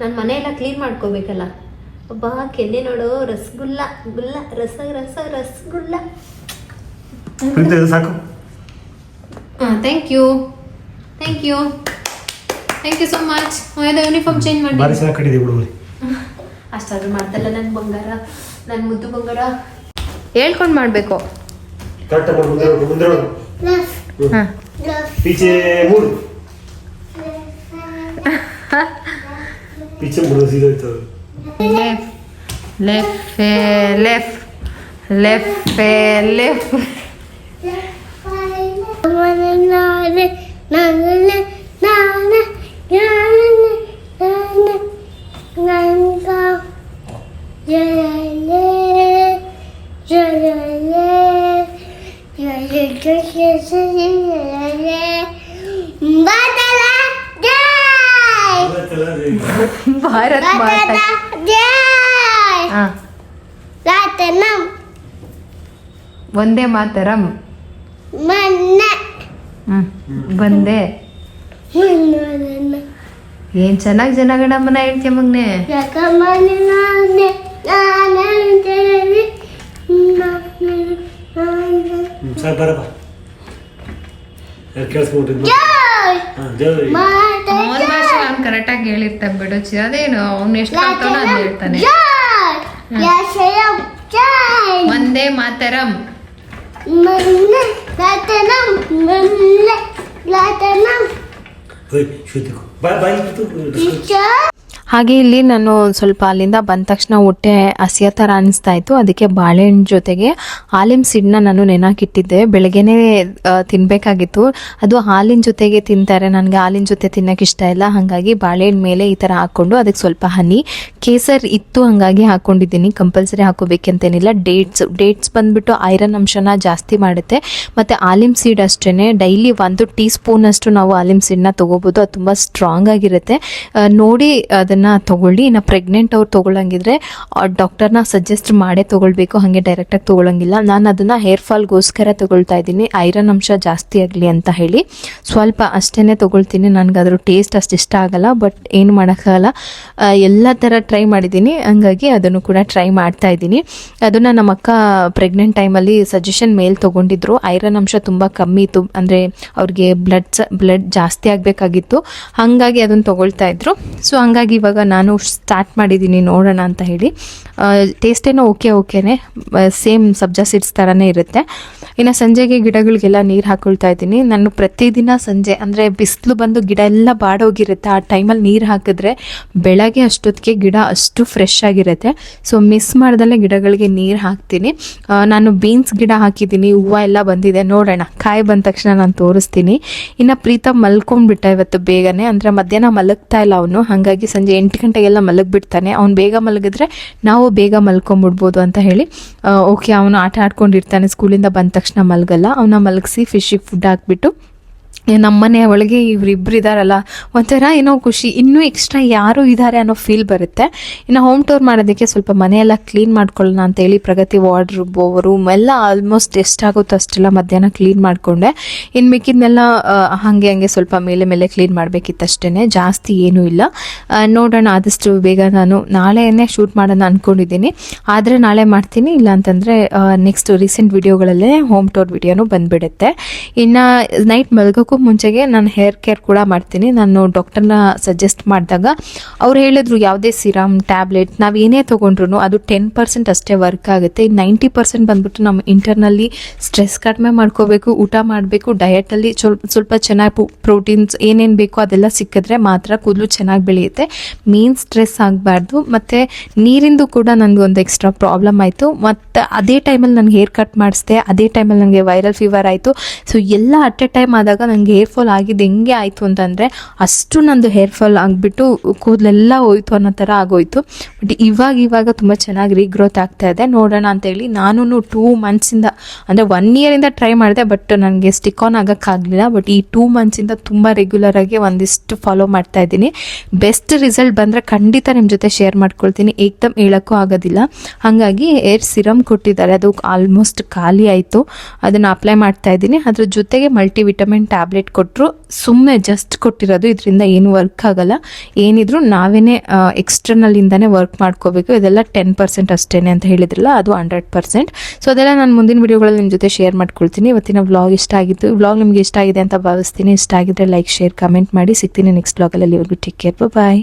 ನಾನು ಮನೆಯೆಲ್ಲ ಕ್ಲೀನ್ ಮಾಡ್ಕೋಬೇಕಲ್ಲ. ಒಬ್ಬ ಕೆನ್ನೆ ನೋಡು ರಸಗುಲ್ಲ ಗುಲ್ಲ ರಸ ರಸ ರಸಗುಲ್ಲ. ಸಾಕು. ಹಾಂ thank you thank you thank you so much uniform change ಮಾಡಿ. ಅಷ್ಟಾದ್ರೂ ಮಾಡ್ತಲ್ಲ ನನ್ನ ಬಂಗಾರ ನನ್ನ ಮುದ್ದು ಬಂಗಾರ. ಹೇಳ್ಕೊಂಡು ಮಾಡಬೇಕು. ಕರೆಕ್ಟ್ ಮಾಡಿ ಮುಂದೆ ನೋಡು, ಮುಂದೆ ನೋಡು. ಹಾಂ ಪೀಚೆ ಮೂರು ಪೀಚೆ ಮೂರು ಸೀದೋಯ್ತು ಲೆಫ್ಟ್ ಲೆಫ್ಟ್ ಲೆಫ್ಟ್ ಲೆಫ್ಟ್ ನಾನು ಭಾರತ್ ಮಾತಾ. ಒಂದೇ ಮಾತರಂ. ಬಂದೆ ಏನ್ ಚೆನ್ನಾಗಿ ಜನಗಣಮನ ಹೇಳ್ತೀಯ ಮಗ್ನೆ ಜಗಮನೆ ನಾನೆ ನಾನಂತೇಳಿ ನಾನು ನಾನು ಸರ್ ಬರಪ್ಪ ಕೇಳಿಸ್ಕೊಂಡ್ರಿ ಹಾಂ ಭಾಷೆ ಅವ್ನು ಕರೆಕ್ಟಾಗಿ ಹೇಳಿರ್ತಾನೆ ಬಿಡು ಚಿ ಅದೇನು ಅವ್ನು ಎಷ್ಟು ಕಲ್ತಾನೋ ಅದ್ ಹೇಳ್ತಾನೆ. ಒಂದೇ ಮಾತರಂ. ಬಾಯ್ ಬಾಯ್ ಹಾಗೆ ಇಲ್ಲಿ ನಾನು ಸ್ವಲ್ಪ ಅಲ್ಲಿಂದ ಬಂದ ತಕ್ಷಣ ಹೊಟ್ಟೆ ಹಸಿಯ ಥರ ಅನಿಸ್ತಾ ಇತ್ತು ಅದಕ್ಕೆ ಬಾಳೆಹಣ್ಣು ಜೊತೆಗೆ ಹಾಲಿನ ಸಿಡ್ನ ನಾನು ನೆನಾಕಿಟ್ಟಿದ್ದೆ. ಬೆಳಗ್ಗೆನೇ ತಿನ್ನಬೇಕಾಗಿತ್ತು ಅದು ಹಾಲಿನ ಜೊತೆಗೆ ತಿಂತಾರೆ. ನನಗೆ ಹಾಲಿನ ಜೊತೆ ತಿನ್ನಕ್ಕೆ ಇಷ್ಟ ಇಲ್ಲ. ಹಾಗಾಗಿ ಬಾಳೆಹಣ್ಣು ಮೇಲೆ ಈ ಥರ ಹಾಕ್ಕೊಂಡು ಅದಕ್ಕೆ ಸ್ವಲ್ಪ ಹನಿ, ಕೇಸರ್ ಇತ್ತು ಹಾಗಾಗಿ ಹಾಕ್ಕೊಂಡಿದ್ದೀನಿ ಕಂಪಲ್ಸರಿ ಹಾಕೋಬೇಕಂತೇನಿಲ್ಲ. ಡೇಟ್ಸ್ ಡೇಟ್ಸ್ ಬಂದ್ಬಿಟ್ಟು ಐರನ್ ಅಂಶನ ಜಾಸ್ತಿ ಮಾಡುತ್ತೆ. ಮತ್ತು ಆಲಿಮ್ ಸೀಡ್ ಅಷ್ಟೇ ಡೈಲಿ ಒಂದು ಟೀ ಸ್ಪೂನಷ್ಟು ನಾವು ಆಲಿಮ್ ಸೀಡ್ನ ತೊಗೋಬೋದು. ಅದು ತುಂಬ ಸ್ಟ್ರಾಂಗ್ ಆಗಿರುತ್ತೆ. ನೋಡಿ ಅದನ್ನು ತೊಗೊಳ್ಳಿ, ಇನ್ನು ಪ್ರೆಗ್ನೆಂಟ್ ಅವ್ರು ತೊಗೊಳಂಗಿದ್ರೆ ಡಾಕ್ಟರ್ನ ಸಜೆಸ್ಟ್ ಮಾಡೇ ತೊಗೊಳ್ಬೇಕು, ಹಾಗೆ ಡೈರೆಕ್ಟಾಗಿ ತೊಗೊಳಂಗಿಲ್ಲ ನಾನು ಅದನ್ನು ಹೇರ್ ಫಾಲ್ಗೋಸ್ಕರ ತೊಗೊಳ್ತಾ ಇದ್ದೀನಿ. ಐರನ್ ಅಂಶ ಜಾಸ್ತಿ ಆಗಲಿ ಅಂತ ಹೇಳಿ. ಸ್ವಲ್ಪ ಅಷ್ಟೇ ತೊಗೊಳ್ತೀನಿ. ನನಗೆ ಅದ್ರ ಟೇಸ್ಟ್ ಅಷ್ಟು ಇಷ್ಟ ಆಗಲ್ಲ ಬಟ್ ಏನು ಮಾಡೋಕ್ಕಾಗಲ್ಲ. ಎಲ್ಲ ಥರ ಟ್ರೈ ಮಾಡಿದ್ದೀನಿ. ಹಂಗಾಗಿ ಅದನ್ನು ಕೂಡ ಟ್ರೈ ಮಾಡ್ತಾ ಇದ್ದೀನಿ. ಅದನ್ನು ನಮ್ಮ ಅಕ್ಕ ಪ್ರೆಗ್ನೆಂಟ್ ಟೈಮಲ್ಲಿ ಸಜೆಷನ್ ಮೇಲೆ ತೊಗೊಂಡಿದ್ರು. ಐರನ್ ಅಂಶ ತುಂಬ ಕಮ್ಮಿ ಇತ್ತು ಅಂದರೆ ಅವ್ರಿಗೆ ಬ್ಲಡ್ ಬ್ಲಡ್ ಜಾಸ್ತಿ ಆಗಬೇಕಾಗಿತ್ತು. ಹಾಗಾಗಿ ಅದನ್ನು ತೊಗೊಳ್ತಾ ಇದ್ರು. ಸೊ ಹಂಗಾಗಿ ಇವಾಗ ನಾನು ಸ್ಟಾರ್ಟ್ ಮಾಡಿದ್ದೀನಿ ನೋಡೋಣ ಅಂತ ಹೇಳಿ. ಟೇಸ್ಟ್ ಏನೋ ಓಕೆ ಓಕೆನೇ ಸೇಮ್ ಸಬ್ಜಾ ಸೀಡ್ಸ್ ಥರನೇ ಇರುತ್ತೆ. ಇನ್ನು ಸಂಜೆಗೆ ಗಿಡಗಳಿಗೆಲ್ಲ ನೀರು ಹಾಕೊಳ್ತಾ ಇದ್ದೀನಿ. ನಾನು ಪ್ರತಿದಿನ ಸಂಜೆ, ಅಂದರೆ ಬಿಸಿಲು ಬಂದು ಗಿಡ ಎಲ್ಲ ಬಾಡೋಗಿರುತ್ತೆ. ಆ ಟೈಮಲ್ಲಿ ನೀರು ಹಾಕಿದ್ರೆ ಬೆಳಗ್ಗೆ ಅಷ್ಟೊತ್ತಿಗೆ ಗಿಡ ಅಷ್ಟು ಫ್ರೆಶ್ ಆಗಿರುತ್ತೆ. ಸೊ ಮಿಸ್ ಮಾಡ್ದಲ್ಲೇ ಗಿಡಗಳಿಗೆ ನೀರು ಹಾಕ್ತೀನಿ. ನಾನು ಬೀನ್ಸ್ ಗಿಡ ಹಾಕಿದ್ದೀನಿ. ಹೂವು ಎಲ್ಲ ಬಂದಿದೆ. ನೋಡೋಣ. ಕಾಯಿ ಬಂದ ತಕ್ಷಣ ನಾನು ತೋರಿಸ್ತೀನಿ. ಇನ್ನು ಪ್ರೀತಮ್ ಮಲ್ಕೊಂಡ್ಬಿಟ್ಟ ಇವತ್ತು ಬೇಗನೆ. ಅಂದರೆ ಮಧ್ಯಾಹ್ನ ಮಲಗ್ತಾ ಇಲ್ಲ ಅವನು. ಹಾಗಾಗಿ ಸಂಜೆ ಎಂಟು ಗಂಟೆಗೆಲ್ಲ ಮಲಗಿಬಿಡ್ತಾನೆ. ಅವ್ನು ಬೇಗ ಮಲಗಿದ್ರೆ ನಾವು ಬೇಗ ಮಲ್ಕೊಂಬಿಡ್ಬೋದು ಅಂತ ಹೇಳಿ. ಓಕೆ, ಅವನು ಆಟ ಆಡ್ಕೊಂಡಿರ್ತಾನೆ, ಸ್ಕೂಲಿಂದ ಬಂದ ತಕ್ಷಣ ಮಲಗಲ್ಲ. ಅವನ್ನ ಮಲಗಿಸಿ ಫಿಶಿಗೆ ಫುಡ್ ಹಾಕ್ಬಿಟ್ಟು ನಮ್ಮನೆ ಒಳಗೆ ಇವರಿಬ್ರು ಇದ್ದಾರಲ್ಲ ಒಂಥರ ಏನೋ ಖುಷಿ. ಇನ್ನೂ ಎಕ್ಸ್ಟ್ರಾ ಯಾರು ಇದ್ದಾರೆ ಅನ್ನೋ ಫೀಲ್ ಬರುತ್ತೆ. ಇನ್ನು ಹೋಮ್ ಟೂರ್ ಮಾಡೋದಕ್ಕೆ ಸ್ವಲ್ಪ ಮನೆಯೆಲ್ಲ ಕ್ಲೀನ್ ಮಾಡ್ಕೊಳ್ಳೋಣ ಅಂತೇಳಿ ಪ್ರಗತಿ ವಾರ್ಡ್ರೂಬ್ ರೂಮ್ ಎಲ್ಲ ಆಲ್ಮೋಸ್ಟ್ ಎಷ್ಟಾಗುತ್ತೋ ಅಷ್ಟೆಲ್ಲ ಮಧ್ಯಾಹ್ನ ಕ್ಲೀನ್ ಮಾಡಿಕೊಂಡೆ. ಇನ್ನು ಮಿಕ್ಕಿದ್ನೆಲ್ಲ ಹಾಗೆ ಹಾಗೆ ಸ್ವಲ್ಪ ಮೇಲೆ ಮೇಲೆ ಕ್ಲೀನ್ ಮಾಡಬೇಕಿತ್ತಷ್ಟೇ ಜಾಸ್ತಿ ಏನೂ ಇಲ್ಲ. ನೋಡೋಣ, ಆದಷ್ಟು ಬೇಗ ನಾನು ನಾಳೆನೇ ಶೂಟ್ ಮಾಡೋಣ ಅಂದ್ಕೊಂಡಿದ್ದೀನಿ ಆದರೆ ನಾಳೆ ಮಾಡ್ತೀನಿ ಇಲ್ಲ ಅಂತಂದರೆ ನೆಕ್ಸ್ಟ್ ರೀಸೆಂಟ್ ವಿಡಿಯೋಗಳಲ್ಲೇ ಹೋಮ್ ಟೂರ್ ವಿಡಿಯೋನು ಬಂದ್ಬಿಡುತ್ತೆ. ಇನ್ನು ನೈಟ್ ಮಲ್ಗೋಕ್ಕೂ ಮುಂಚೆಗೆ ನಾನು ಹೇರ್ ಕೇರ್ ಕೂಡ ಮಾಡ್ತೀನಿ. ನಾನು ಡಾಕ್ಟರ್ನ ಸಜೆಸ್ಟ್ ಮಾಡಿದಾಗ ಅವ್ರು ಹೇಳಿದ್ರು ಯಾವುದೇ ಸಿರಮ್ ಟ್ಯಾಬ್ಲೆಟ್ ನಾವು ಏನೇ ತೊಗೊಂಡ್ರು ಅದು ಟೆನ್ ಪರ್ಸೆಂಟ್ ಅಷ್ಟೇ ವರ್ಕ್ ಆಗುತ್ತೆ. ನೈಂಟಿ ಪರ್ಸೆಂಟ್ ಬಂದ್ಬಿಟ್ಟು ನಮ್ಮ ಇಂಟರ್ನಲ್ಲಿ ಸ್ಟ್ರೆಸ್ ಕಡಿಮೆ ಮಾಡ್ಕೋಬೇಕು, ಊಟ ಮಾಡಬೇಕು ಡಯಟಲ್ಲಿ ಸ್ವಲ್ಪ ಸ್ವಲ್ಪ ಚೆನ್ನಾಗಿ ಪ್ರೋಟೀನ್ಸ್ ಏನೇನು ಬೇಕೋ ಅದೆಲ್ಲ ಸಿಕ್ಕಿದ್ರೆ ಮಾತ್ರ ಕೂದಲು ಚೆನ್ನಾಗಿ ಬೆಳೆಯುತ್ತೆ. ಮೇನ್ ಸ್ಟ್ರೆಸ್ ಆಗಬಾರ್ದು. ಮತ್ತು ನೀರಿಂದು ಕೂಡ ನನಗೆ ಒಂದು ಎಕ್ಸ್ಟ್ರಾ ಪ್ರಾಬ್ಲಮ್ ಆಯಿತು. ಮತ್ತು ಅದೇ ಟೈಮಲ್ಲಿ ನನಗೆ ಹೇರ್ ಕಟ್ ಮಾಡಿಸ್ದೆ, ಅದೇ ಟೈಮಲ್ಲಿ ನನಗೆ ವೈರಲ್ ಫೀವರ್ ಆಯಿತು. ಸೊ ಎಲ್ಲ ಅಟ್ ಎ ಟೈಮ್ ಆದಾಗ ನನಗೆ ಹೇರ್ ಫಾಲ್ ಆಗಿದ್ದು ಹೆಂಗೆ ಆಯಿತು ಅಂತಂದರೆ ಅಷ್ಟು ನಂದು ಹೇರ್ ಫಾಲ್ ಆಗಿಬಿಟ್ಟು ಕೂದಲೆಲ್ಲ ಹೋಯ್ತು ಅನ್ನೋ ಥರ ಆಗೋಯ್ತು. ಬಟ್ ಇವಾಗ ಇವಾಗ ತುಂಬ ಚೆನ್ನಾಗಿ ರೀಗ್ರೋತ್ ಆಗ್ತಾ ಇದೆ. ನೋಡೋಣ ಅಂತೇಳಿ ನಾನು ಟೂ ಮಂತ್ಸಿಂದ ಅಂದರೆ ಒನ್ ಇಯರಿಂದ ಟ್ರೈ ಮಾಡಿದೆ ಬಟ್ ನನಗೆ ಸ್ಟಿಕ್ ಆನ್ ಆಗೋಕ್ಕಾಗಲಿಲ್ಲ ಬಟ್ ಈ ಟೂ ಮಂತ್ಸಿಂದ ತುಂಬ ರೆಗ್ಯುಲರಾಗಿ ಒಂದಿಷ್ಟು ಫಾಲೋ ಮಾಡ್ತಾ ಇದ್ದೀನಿ. ಬೆಸ್ಟ್ ರಿಸಲ್ಟ್ ಬಂದರೆ ಖಂಡಿತ ನಿಮ್ಮ ಜೊತೆ ಶೇರ್ ಮಾಡ್ಕೊಳ್ತೀನಿ. ಏಕ್ದಮ್ ಹೇಳೋಕ್ಕೂ ಆಗೋದಿಲ್ಲ. ಹಾಗಾಗಿ ಏರ್ ಸಿರಮ್ ಕೊಟ್ಟಿದ್ದಾರೆ. ಅದು ಆಲ್ಮೋಸ್ಟ್ ಖಾಲಿ ಆಯಿತು. ಅದನ್ನು ಅಪ್ಲೈ ಮಾಡ್ತಾ ಇದ್ದೀನಿ. ಅದ್ರ ಜೊತೆಗೆ ಮಲ್ಟಿ ವಿಟಮಿನ್ ಟ್ಯಾಬ್ಲೆಟ್ ಕೊಟ್ಟರು ಸುಮ್ಮನೆ ಜಸ್ಟ್ ಕೊಟ್ಟಿರೋದು, ಇದರಿಂದ ಏನು ವರ್ಕ್ ಆಗಲ್ಲ. ಏನಿದ್ರು ನಾವೇನೇ ಎಕ್ಸ್ಟರ್ನಲ್ಲಿಂದನೇ ವರ್ಕ್ ಮಾಡ್ಕೋಬೇಕು. ಇದೆಲ್ಲ ಟೆನ್ ಪರ್ಸೆಂಟ್ ಅಷ್ಟೇ ಅಂತ ಹೇಳಿದ್ರಲ್ಲ, ಅದು ಹಂಡ್ರೆಡ್ ಪರ್ಸೆಂಟ್ ಸೊ ಅದೆಲ್ಲ ನಾನು ಮುಂದಿನ ವಿಡಿಯೋಗಳಲ್ಲಿ ನಿಮ್ಮ ಜೊತೆ ಶೇರ್ ಮಾಡ್ಕೊಳ್ತೀನಿ. ಇವತ್ತಿನ ವ್ಲಾಗ್ ಇಷ್ಟ ಆಗಿದ್ದು ವ್ಲಾಗ್ ನಿಮಗೆ ಇಷ್ಟ ಆಗಿದೆ ಅಂತ ಭಾವಿಸ್ತೀನಿ. ಇಷ್ಟ ಆಗಿದ್ರೆ ಲೈಕ್ ಶೇರ್ ಕಮೆಂಟ್ ಮಾಡಿ. ಸಿಗ್ತೀನಿ ನೆಕ್ಸ್ಟ್ ವ್ಲಾಗಲ್ಲಿ ಅಲ್ಲಿವರೆಗೂ ಟೇಕ್ ಕೇರ್ ಬಾಯ್